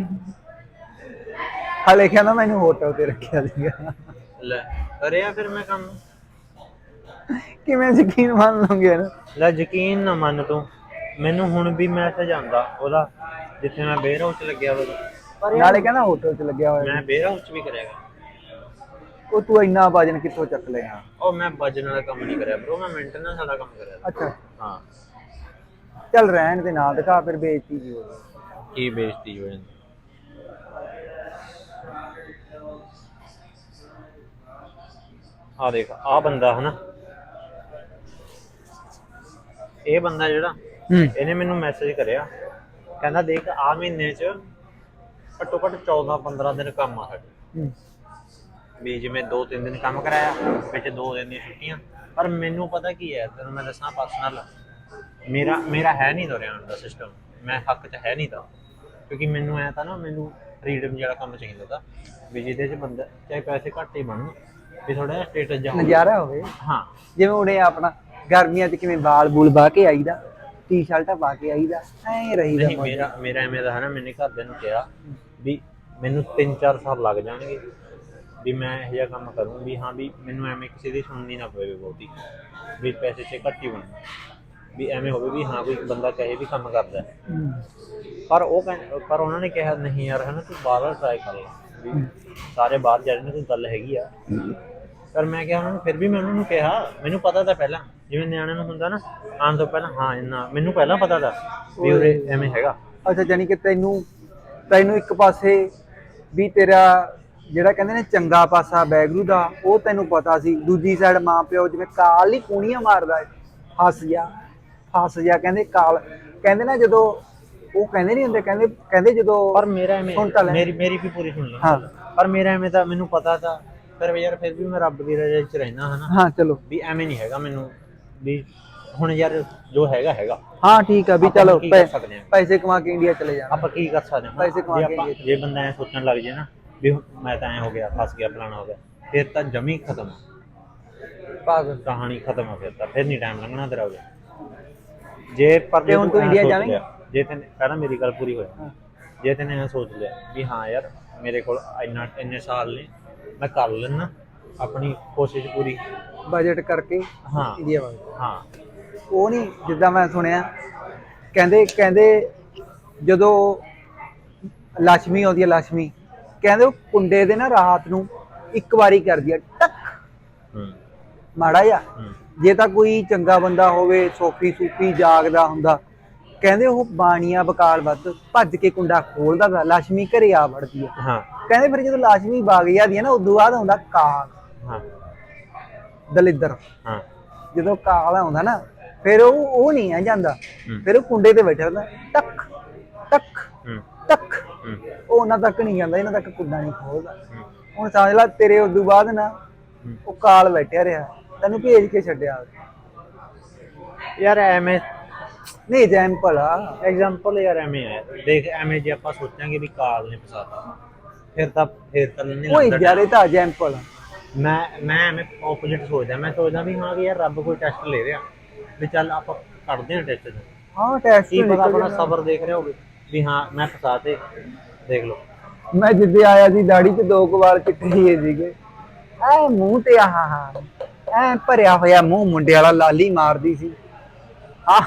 S1: ਹਲੇ ਕਹਿੰਦਾ ਮੈਨੂੰ ਹੋਟਲ ਤੇ ਰੱਖਿਆ ਸੀਗਾ।
S2: ਲੈ ਕਰਿਆ ਫਿਰ ਮੈਂ ਕੰਮ।
S1: ਕਿਵੇਂ ਯਕੀਨ ਮੰਨ ਲਓਗੇ ਨਾ
S2: ਲੈ ਯਕੀਨ ਨਾ ਮੰਨ ਤੂੰ। ਮੈਨੂੰ ਹੁਣ ਵੀ ਮੈਸੇਜ ਆਉਂਦਾ ਉਹਦਾ। ਜਿੱਥੇ ਮੈਂ ਬੇਰ ਹਾਊਸ 'ਚ ਲੱਗਿਆ ਪਰ
S1: ਨਾਲੇ ਕਹਿੰਦਾ ਹੋਟਲ 'ਚ ਲੱਗਿਆ ਹੋਇਆ
S2: ਮੈਂ ਬੇਰ ਹਾਊਸ 'ਚ ਵੀ ਕਰਿਆਗਾ
S1: ਉਹ ਤੂੰ ਇੰਨਾ ਵਜਨ ਕਿੱਥੋਂ ਚੱਕ ਲਿਆ?
S2: ਉਹ ਮੈਂ ਵਜਨ ਵਾਲਾ ਕੰਮ ਨਹੀਂ ਕਰਿਆ ਬ్రో ਮੈਂ ਮੇਨਟੇਨੈਂਸ ਵਾਲਾ ਕੰਮ ਕਰਿਆ
S1: ਅੱਛਾ।
S2: ਹਾਂ।
S1: ਚੱਲ ਰਹਿਣ ਦੇ ਨਾ ਦਿਖਾ ਫਿਰ ਬੇਇੱਜ਼ਤੀ ਜੀ ਹੋ
S2: ਕੀ ਬੇਇੱਜ਼ਤੀ ਹੋ ਜਾਂਦੀ? ਆ ਦੇਖ ਆ ਬੰਦਾ ਹਨਾ। ਇਹ ਬੰਦਾ ਜਿਹੜਾ ਇਹਨੇ ਮੈਨੂੰ ਮੈਸੇਜ ਕਰਿਆ। ਕਹਿੰਦਾ ਦੇਖ ਆ ਮਹੀਨੇ ਚ ਘੱਟੋ ਘੱਟ 14 15 ਦਿਨ ਕੰਮ ਆ ਸਾਡੇ।
S1: ਹੂੰ।
S2: ਵੀ ਜਿਵੇਂ 2-3 ਦਿਨ ਕੰਮ ਕਰਾਇਆ ਵਿੱਚ 2 ਦਿਨ ਦੀਆਂ ਛੁੱਟੀਆਂ। ਪਰ ਮੈਨੂੰ ਪਤਾ ਕੀ ਹੈ ਤੈਨੂੰ ਮੈਂ ਦੱਸਾਂ ਪਰਸਨਲ ਮੇਰਾ ਮੇਰਾ ਹੈ ਨਹੀਂ ਦੌਰਿਆਣ ਦਾ ਸਿਸਟਮ ਮੈਂ ਹੱਕ 'ਚ ਹੈ ਨਹੀਂ ਤਾਂ। ਕਿਉਂਕਿ ਮੈਨੂੰ ਐ ਤਾਂ ਨਾ ਮੈਨੂੰ ਫਰੀडम ਜਿਹੜਾ ਕੰਮ ਚਾਹੀਦਾ ਤਾਂ। ਵੀ ਜਿਹਦੇ 'ਚ ਬੰਦਾ ਚਾਹੇ ਪੈਸੇ ਘੱਟ ਹੀ ਬਣਨ ਵੀ ਥੋੜਾ ਜਿਹਾ ਸਟੇਟਸ ਜਾ ਹੋਵੇ।
S1: ਨਜ਼ਾਰਾ ਹੋਵੇ।
S2: ਹਾਂ।
S1: ਜਿਵੇਂ ਉਹਨੇ ਆਪਣਾ ਗਰਮੀਆਂ 'ਚ ਕਿਵੇਂ ਵਾਲ ਬੂਲ ਬਾਹ ਕੇ ਆਈਦਾ। ਟੀ-ਸ਼ਰਟਾਂ ਪਾ ਕੇ ਆਈਦਾ ਐਂ ਰਹੀਦਾ
S2: ਨਹੀਂ ਮੇਰਾ ਮੇਰਾ ਐਵੇਂ ਦਾ ਹੈ ਨਾ ਮੈਨੇ ਘਰਦਿਆਂ ਨੂੰ ਕਿਹਾ ਵੀ ਮੈਨੂੰ 3-4 ਸਾਲ ਲੱਗ ਜਾਣਗੇ ਵੀ ਮੈਂ ਇਹ ਜਿਹਾ ਕੰਮ ਕਰੂੰ ਵੀ ਹਾਂ ਵੀ ਮੈਨੂੰ ਐਵੇਂ ਕਿਸੇ ਦੀ ਸੁਣਨੀ ਨਾ ਪਵੇ ਬਹੁਤੀ ਵੀ ਪੈਸੇ ਚ ਘੱਟ ਹੀ ਬਣ ਵੀ ਐਵੇਂ ਹੋਵੇ ਵੀ ਹਾਂ ਕੋਈ ਬੰਦਾ ਕਹੇ ਵੀ ਕੰਮ ਕਰਦਾ। ਪਰ ਉਹ ਪਰ ਉਹਨਾਂ ਨੇ ਕਿਹਾ ਨਹੀਂ ਯਾਰ ਹਨਾ ਤੂੰ ਬਾਹਰ ਟਰਾਈ ਕਰ ਲੈ। ਵੀ ਸਾਰੇ ਬਾਹਰ ਜਾ ਰਹੇ ਨੇ ਕੋਈ ਗੱਲ ਹੈਗੀ ਆ। ਪਰ ਮੈਂ ਕਿਹਾ ਉਹਨਾਂ ਨੂੰ ਫਿਰ ਵੀ ਮੈਂ ਉਹਨਾਂ ਨੂੰ ਕਿਹਾ ਮੈਨੂੰ ਪਤਾ ਤਾਂ ਪਹਿਲਾਂ। ਜਿਵੇਂ ਨਿਆਣਿਆਂ ਨੂੰ ਹੁੰਦਾ ਨਾ ਆਉਣ ਤੋਂ ਪਹਿਲਾਂ ਹਾਂ ਇੰਨਾ ਮੈਨੂੰ ਪਹਿਲਾਂ ਪਤਾ ਤਾਂ ਵੀ ਉਰੇ ਐਵੇਂ ਹੈਗਾ।
S1: ਅੱਛਾ ਜਾਨੀ ਕਿ ਤੈਨੂੰ ਤੈਨੂੰ ਇੱਕ ਪਾਸੇ ਵੀ ਤੇਰਾ ਜਿਹੜਾ ਕਹਿੰਦੇ ਨੇ ਚੰਗਾ ਪਾਸਾ ਬੈਗਰੂ ਦਾ ਉਹ ਤੈਨੂੰ ਪਤਾ ਸੀ। ਦੂਜੀ ਸਾਈਡ ਮਾਂ ਪਿਓ ਜਿਵੇਂ ਕਾਲ ਹੀ ਕੂਣੀਆਂ ਮਾਰਦਾ ਹੈ ਹੱਸ ਜਾ ਫਸ ਜਾ ਕਹਿੰਦੇ ਕਾਲ ਕਹਿੰਦੇ ਨਾ ਜਦੋਂ ਉਹ ਕਹਿੰਦੇ ਨਹੀਂ ਹੁੰਦੇ ਕਹਿੰਦੇ ਕਹਿੰਦੇ ਜਦੋਂ
S2: ਪਰ ਮੇਰਾ ਐਵੇਂ। ਮੇਰੀ ਮੇਰੀ ਵੀ ਪੂਰੀ ਸੁਣ ਲਓ।
S1: ਹਾਂ।
S2: ਪਰ ਮੇਰਾ ਐਵੇਂ ਤਾਂ ਮੈਨੂੰ ਪਤਾ ਤਾਂ ਫਿਰ ਯਾਰ ਫਿਰ ਵੀ ਮੈਂ ਰੱਬ ਦੀ ਰਜ਼ਾ 'ਚ ਰਹਿਣਾ ਹਨਾ?
S1: ਹਾਂ ਚਲੋ।
S2: ਵੀ ਐਵੇਂ ਨਹੀਂ ਹੈਗਾ ਮੈਨੂੰ। ਵੀ ਹੁਣ ਯਾਰ ਜੋ ਹੈਗਾ ਹੈਗਾ।
S1: ਹਾਂ ਠੀਕ ਆ ਵੀ
S2: ਆਪਾਂ
S1: ਚਲੋ
S2: ਕੀ ਕਰ
S1: ਪੈ-
S2: ਸਕਦੇ ਹਾਂ?
S1: ਪੈਸੇ ਕਮਾ ਕੇ ਇੰਡੀਆ ਚਲੇ ਜਾਣਾ।
S2: ਆਪਾਂ ਕੀ ਕਰ ਸਕਦੇ ਹਾਂ
S1: ਪੈਸੇ ਕਮਾ
S2: ਜੇ
S1: ਕੇ
S2: ਆਪਾਂ-
S1: ਇੰਡੀਆ
S2: ਜੇ ਬੰਦਾ ਐ ਸੋਚਣ ਲੱਗ ਜੇ ਨਾ ਵੀ ਹੁਣ ਮੈਂ ਤਾਂ ਐ ਹੋ ਗਿਆ ਫਸ ਗਿਆ ਫਲਾਣਾ ਹੋ ਗਿਆ ਫਿਰ ਤਾਂ ਜਮੀ ਖਤਮ।
S1: ਪਾਗਲ।
S2: ਕਹਾਣੀ ਖਤਮ ਹੋ ਫਿਰ ਤਾਂ ਫਿਰ ਨਹੀਂ ਟਾਈਮ ਲੰਘਣਾ ਤੇਰਾ ਉਹਦੇ ਜੇ ਪਰ
S1: ਤੇ ਹੁਣ
S2: ਤੂੰ ਐਂ
S1: ਇੰਡੀਆ
S2: ਸੋਚ
S1: ਜਾਵੇਂਗਾ?
S2: ਲਿਆ, ਜੇ ਤੈਨੇ ਪਹਿਲਾਂ ਮੇਰੀ ਗੱਲ ਪੂਰੀ ਹੋਈ
S1: ਹਾਂ।
S2: ਜੇ ਤੈਨੇ ਇਹ ਸੋਚ ਲਿਆ ਵੀ ਹਾਂ ਯਾਰ ਮੇਰੇ ਕੋਲ ਇੰਨਾ ਇੰਨੇ ਸਾਲ ਨੇ ਮੈਂ ਕਰ ਲੈਣਾ ਆਪਣੀ ਕੋਸ਼ਿਸ਼ ਪੂਰੀ।
S1: ਬਜਟ ਕਰਕੇ
S2: ਹਾਂ।
S1: ਇੰਡੀਆ ਵਾਂਗ
S2: ਹਾਂ।
S1: ਉਹ ਨਹੀਂ ਜਿੱਦਾਂ ਮੈਂ ਸੁਣਿਆ ਕਹਿੰਦੇ ਕਹਿੰਦੇ ਜਦੋਂ ਲక్ష్ਮੀ ਆਉਂਦੀ ਹੈ ਲక్ష్ਮੀ ਕਹਿੰਦੇ ਉਹ ਕੁੰਡੇ ਦੇ ਨਾ ਰਾਤ ਨੂੰ ਇੱਕ ਵਾਰੀ ਕਰਦੀ ਹੈ ਟਕ। ਮਾੜਾ
S2: ਆ
S1: ਜੇ ਤਾਂ ਕੋਈ ਚੰਗਾ ਬੰਦਾ ਹੋਵੇ ਸੋਫੀ ਸੂਫੀ ਜਾਗਦਾ ਹੁੰਦਾ ਕਹਿੰਦੇ ਉਹ ਬਾਣੀਆਂ ਬਕਾਲ ਵੱਤ ਭੱਜ ਕੇ ਕੁੰਡਾ ਖੋਲਦਾ ਦਾ ਲక్ష్ਮੀ ਘਰੇ ਆ ਵੜਦੀ ਹੈ।
S2: ਹਾਂ।
S1: ਕਹਿੰਦੇ ਫਿਰ ਜਦੋਂ ਲక్ష్ਮੀ ਬਾਗ ਜਾਂਦੀ ਹੈ ਨਾ ਉਦੋਂ ਬਾਅਦ ਹੁੰਦਾ ਕਾਗ।
S2: ਹਾਂ।
S1: ਦਲਿੱਦਰ।
S2: ਹਾਂ।
S1: ਜਦੋਂ ਕਾਲ ਆਉਂਦਾ ਨਾ ਫਿਰ ਉਹ ਉਹ ਨਹੀਂ ਆ ਜਾਂਦਾ। ਫਿਰ ਉਹ ਕੁੰਡੇ ਤੇ ਬੈਠਾ ਰਹਿੰਦਾ। ਟਕ ਟਕ ਟਕ। ਉਹ ਉਹਨਾਂ ਤੱਕ ਨਹੀਂ ਜਾਂਦਾ ਇਹਨਾਂ ਤੱਕ ਕੁੰਡਾ ਨਹੀਂ ਖੋਲਦਾ। ਹੁਣ ਸਮਝ ਲੈ ਤੇਰੇ ਉਦੋਂ ਬਾਅਦ ਨਾ। ਉਹ ਕਾਲ ਬੈਠਿਆ ਰਿਹਾ। ਤੈਨੂੰ ਭੇਜ ਕੇ ਛੱਡਿਆ
S2: ਯਾਰ ਐਵੇਂ
S1: ਨਹੀਂ ਐਗਜ਼ਾਮਪਲ ਆ।
S2: ਐਗਜ਼ਾਮਪਲ ਯਾਰ ਐਵੇਂ ਹੈ ਦੇਖ ਐਵੇਂ ਜੇ ਆਪਾਂ ਸੋਚਾਂਗੇ ਵੀ ਕਾਲ ਨੇ ਫਸਾਤਾ। ਫਿਰ ਤਾਂ ਫਿਰ ਤਾਂ ਨਹੀਂ
S1: ਕੋਈ
S2: ਲੱਗਦਾ
S1: ਯਾਰ ਇਹ ਤਾਂ ਐਗਜ਼ਾਮਪਲ
S2: ਮੈਂ ਮੈਂ ਐਵੇਂ ਆਪੋਜ਼ਿਟ ਸੋਚਦਾ ਮੈਂ ਸੋਚਦਾ ਵੀ ਹਾਂ ਵੀ ਯਾਰ ਰੱਬ ਕੋਈ ਟੈਸਟ ਲੈ ਰਿਹਾ ਵੀ ਚੱਲ ਆਪਾਂ ਕੱਢਦੇ ਹਾਂ ਟੈਸਟ
S1: ਹਾਂ ਟੈਸਟ
S2: ਕੀ ਪਤਾ ਆਪਣਾ ਸਬਰ ਦੇਖ ਰਿਹਾ ਹੋਵੇ ਵੀ ਹਾਂ ਮੈਂ ਫਸਾਤੇ ਦੇਖ ਲਓ।
S1: ਮੈਂ ਜਿੱਦੇ ਆਇਆ ਸੀ ਦਾੜੀ 'ਚ ਦੋ ਕੁ ਚਿੱਟੇ ਹੀ ਸੀਗੇ। ਐ ਮੂੰਹ ਤੇ ਆਹ ਹਾਂ ਐ ਭਰਿਆ ਹੋਇਆ ਮੂੰਹ ਮੁੰਡੇ ਵਾਲਾ ਲਾਲੀ ਮਾਰਦੀ ਸੀ। ਆ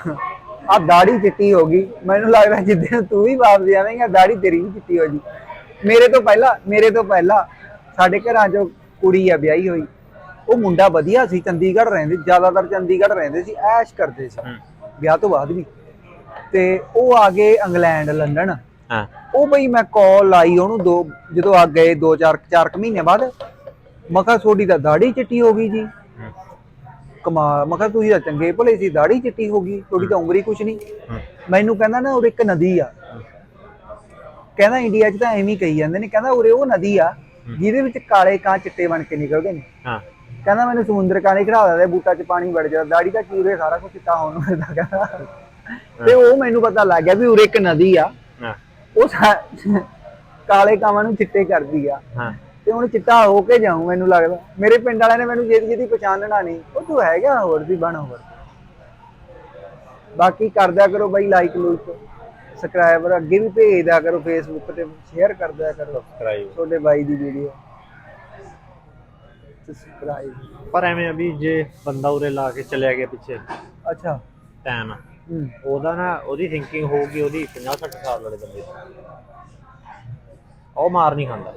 S1: ਆ ਦਾੜੀ ਚਿੱਟੀ ਹੋ ਗਈ। ਮੈਨੂੰ ਲੱਗਦਾ ਜਿੱਦੇ ਤੂੰ ਵੀ ਵਾਪਸ ਆਵੇਂਗਾ ਦਾੜੀ ਤੇਰੀ ਵੀ ਚਿੱਟੀ ਹੋ ਜੀ। ਮੇਰੇ ਤੋਂ ਪਹਿਲਾਂ ਮੇਰੇ ਤੋਂ ਪਹਿਲਾਂ ਸਾਡੇ ਘਰਾਂ 'ਚ ਕੁੜੀ ਆ ਵਿਆਹੀ ਹੋਈ। ਉਹ ਮੁੰਡਾ ਵਧੀਆ ਸੀ ਚੰਡੀਗੜ੍ਹ ਰਹਿੰਦੇ ਜ਼ਿਆਦਾਤਰ ਚੰਡੀਗੜ੍ਹ ਰਹਿੰਦੇ ਸੀ ਐਸ਼ ਕਰਦੇ ਸੀ। ਵਿਆਹ ਤੋਂ ਬਾਅਦ ਵੀ। ਤੇ ਉਹ ਆ ਗਏ ਇੰਗਲੈਂਡ ਲੰਡਨ।
S2: ਹਾਂ।
S1: ਉਹ ਬਈ ਮੈਂ ਕਾਲ ਲਾਈ ਉਹਨੂੰ ਦੋ ਜਦੋਂ ਆ ਗਏ ਦੋ ਚਾਰ ਚਾਰ ਕੁ ਮਹੀਨੇ ਬਾਅਦ ਮੈਂ ਕਿਹਾ ਤੁਹਾਡੀ ਤਾਂ ਦਾੜੀ ਚਿੱਟੀ ਹੋ ਗਈ ਜੀ। ਕਮਾਲ ਮੈਂ ਕਿਹਾ ਤੁਸੀਂ ਤਾਂ ਚੰਗੇ ਭਲੇ ਸੀ ਦਾੜੀ ਚਿੱਟੀ ਹੋ ਗਈ ਤੁਹਾਡੀ ਤਾਂ ਉਮਰ ਹੀ ਕੁਛ ਨਹੀਂ। ਮੈਨੂੰ ਕਹਿੰਦਾ ਨਾ ਉਰੇ ਇੱਕ ਨਦੀ ਆ। ਕਹਿੰਦਾ ਇੰਡੀਆ 'ਚ ਤਾਂ ਐਵੇਂ ਹੀ ਕਹੀ ਜਾਂਦੇ ਨੇ। ਕਹਿੰਦਾ ਉਰੇ ਉਹ ਨਦੀ ਆ ਜਿਹਦੇ ਵਿੱਚ ਕਾਲੇ ਕਾਂ ਚਿੱਟੇ ਬਣ ਕੇ ਨਿਕਲਦੇ ਨੇ।
S2: ਹਾਂ।
S1: ਕਹਿੰਦਾ ਮੈਨੂੰ ਸਮੁੰਦਰ ਕਾਲੇ ਖੜਾ ਦਿੰਦੇ ਬੂਟਾ 'ਚ ਪਾਣੀ ਵੜ ਜਾਂਦਾ ਦਾੜੀ ਤਾਂ ਕੀ ਉਰੇ ਸਾਰਾ ਕੁਝ ਚਿੱਟਾ ਹੋਣ ਨੂੰ ਕਹਿੰਦਾ ਤੇ ਉਹ ਮੈਨੂੰ ਪਤਾ ਲੱਗ ਗਿਆ ਵੀ ਉਰੇ ਇੱਕ ਨਦੀ ਆ।
S2: ਹਾਂ।
S1: ਉਹ ਕਾਲੇ ਕਾਵਾਂ ਨੂੰ ਚਿੱਟੇ ਕਰਦੀ ਆ।
S2: ਹਾਂ।
S1: ਤੇ ਹੁਣ ਚਿੱਟਾ ਹੋ ਕੇ ਜਾਊਂ ਮੈਨੂੰ ਲੱਗਦਾ। ਮੇਰੇ ਪਿੰਡ ਵਾਲਿਆਂ ਨੇ ਮੈਨੂੰ ਜਿਹਦੀ ਜਿਹਦੀ ਪਛਾਣਨਾ ਨਹੀਂ ਉਹ ਤੂੰ ਹੈਗਾ ਹੋਰ ਵੀ ਬਣ ਹੋਰ। ਬਾਕੀ ਕਰਦਿਆ ਕਰੋ ਬਾਈ ਲਾਈਕ ਲੂਕ। ਸਬਸਕ੍ਰਾਈਬਰ ਅੱਗੇ ਵੀ ਭੇਜ ਦਿਆ ਕਰੋ ਫੇਸਬੁੱਕ ਤੇ ਸ਼ੇਅਰ ਕਰ ਦਿਆ ਕਰੋ
S2: ਸਬਸਕ੍ਰਾਈਬ
S1: ਤੁਹਾਡੇ ਬਾਈ ਦੀ ਵੀਡੀਓ ਸਬਸਕ੍ਰਾਈਬ
S2: ਪਰ ਐਵੇਂ ਵੀ ਜੇ ਬੰਦਾ ਉਰੇ ਲਾ ਕੇ ਚਲਿਆ ਗਿਆ ਪਿੱਛੇ
S1: ਅੱਛਾ।
S2: ਟਾਈਮ ਉਹਦਾ ਨਾ ਉਹਦੀ ਥਿੰਕਿੰਗ ਹੋਊਗੀ ਉਹਦੀ 50 60 ਸਾਲ ਵਾਲੇ ਬੰਦੇ ਦੀ। ਉਹ ਮਾਰ ਨਹੀਂ ਖਾਂਦਾ।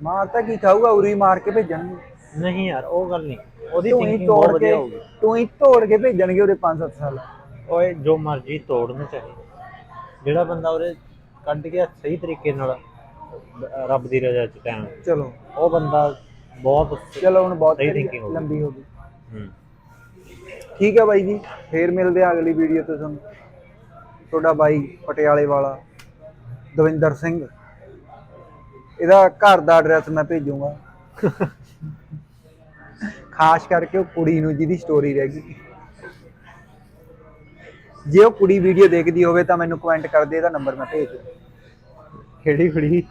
S1: ਮਾਰ ਤਾਂ ਕੀ ਖਾਊਗਾ ਉਰੀ ਮਾਰ ਕੇ ਭੇਜਣਗੇ।
S2: ਨਹੀਂ ਯਾਰ ਉਹ ਗੱਲ ਨਹੀਂ। ਉਹਦੀ ਥਿੰਕਿੰਗ ਬਹੁਤ
S1: ਤੋੜ ਕੇ
S2: ਵਧੀਆ ਹੋਊਗੀ।
S1: ਤੂੰ ਹੀ ਤੋੜ ਕੇ ਭੇਜਣਗੇ ਉਹਦੇ 5-7 ਸਾਲ।
S2: ਓਏ ਜੋ ਮਰਜ਼ੀ ਤੋੜਨ ਚਾਹੇ। ਜਿਹੜਾ ਬੰਦਾ ਉਹਦੇ ਕੱਢ ਗਿਆ ਸਹੀ ਤਰੀਕੇ ਨਾਲ ਰੱਬ ਦੀ ਰਜ਼ਾ ਚ ਟਾਈਮ
S1: ਚਲੋ।
S2: ਉਹ ਬੰਦਾ ਬਹੁਤ
S1: ਚਲੋ ਹੁਣ ਬਹੁਤ
S2: ਸਹੀ thinking ਹੋ ਗਈ।
S1: ਲੰਬੀ ਹੋ ਗਈ।
S2: ਹੂੰ।
S1: ਠੀਕ ਹੈ ਬਾਈ ਜੀ ਫੇਰ ਮਿਲਦੇ ਆ ਅਗਲੀ ਵੀਡੀਓ ਤੇ ਤੁਹਾਨੂੰ। ਤੁਹਾਡਾ ਬਾਈ ਪਟਿਆਲੇ ਵਾਲਾ ਦਵਿੰਦਰ ਸਿੰਘ। ਇਹਦਾ ਘਰ ਦਾ ਐਡਰੈਸ ਮੈਂ ਭੇਜੂਗਾ। ਖਾਸ ਕਰਕੇ ਉਹ ਕੁੜੀ ਨੂੰ ਜਿਹਦੀ ਸਟੋਰੀ ਰਹਿ ਗਈ। ਜੇ ਉਹ ਕੁੜੀ ਵੀਡੀਓ ਦੇਖਦੀ ਹੋਵੇ ਤਾਂ ਮੈਨੂੰ ਕਮੈਂਟ ਕਰ ਦੇ, ਇਹਦਾ ਨੰਬਰ ਮੈਂ ਭੇਜ ਦੂੰ
S2: ਕਿਹੜੀ ਕੁੜੀ?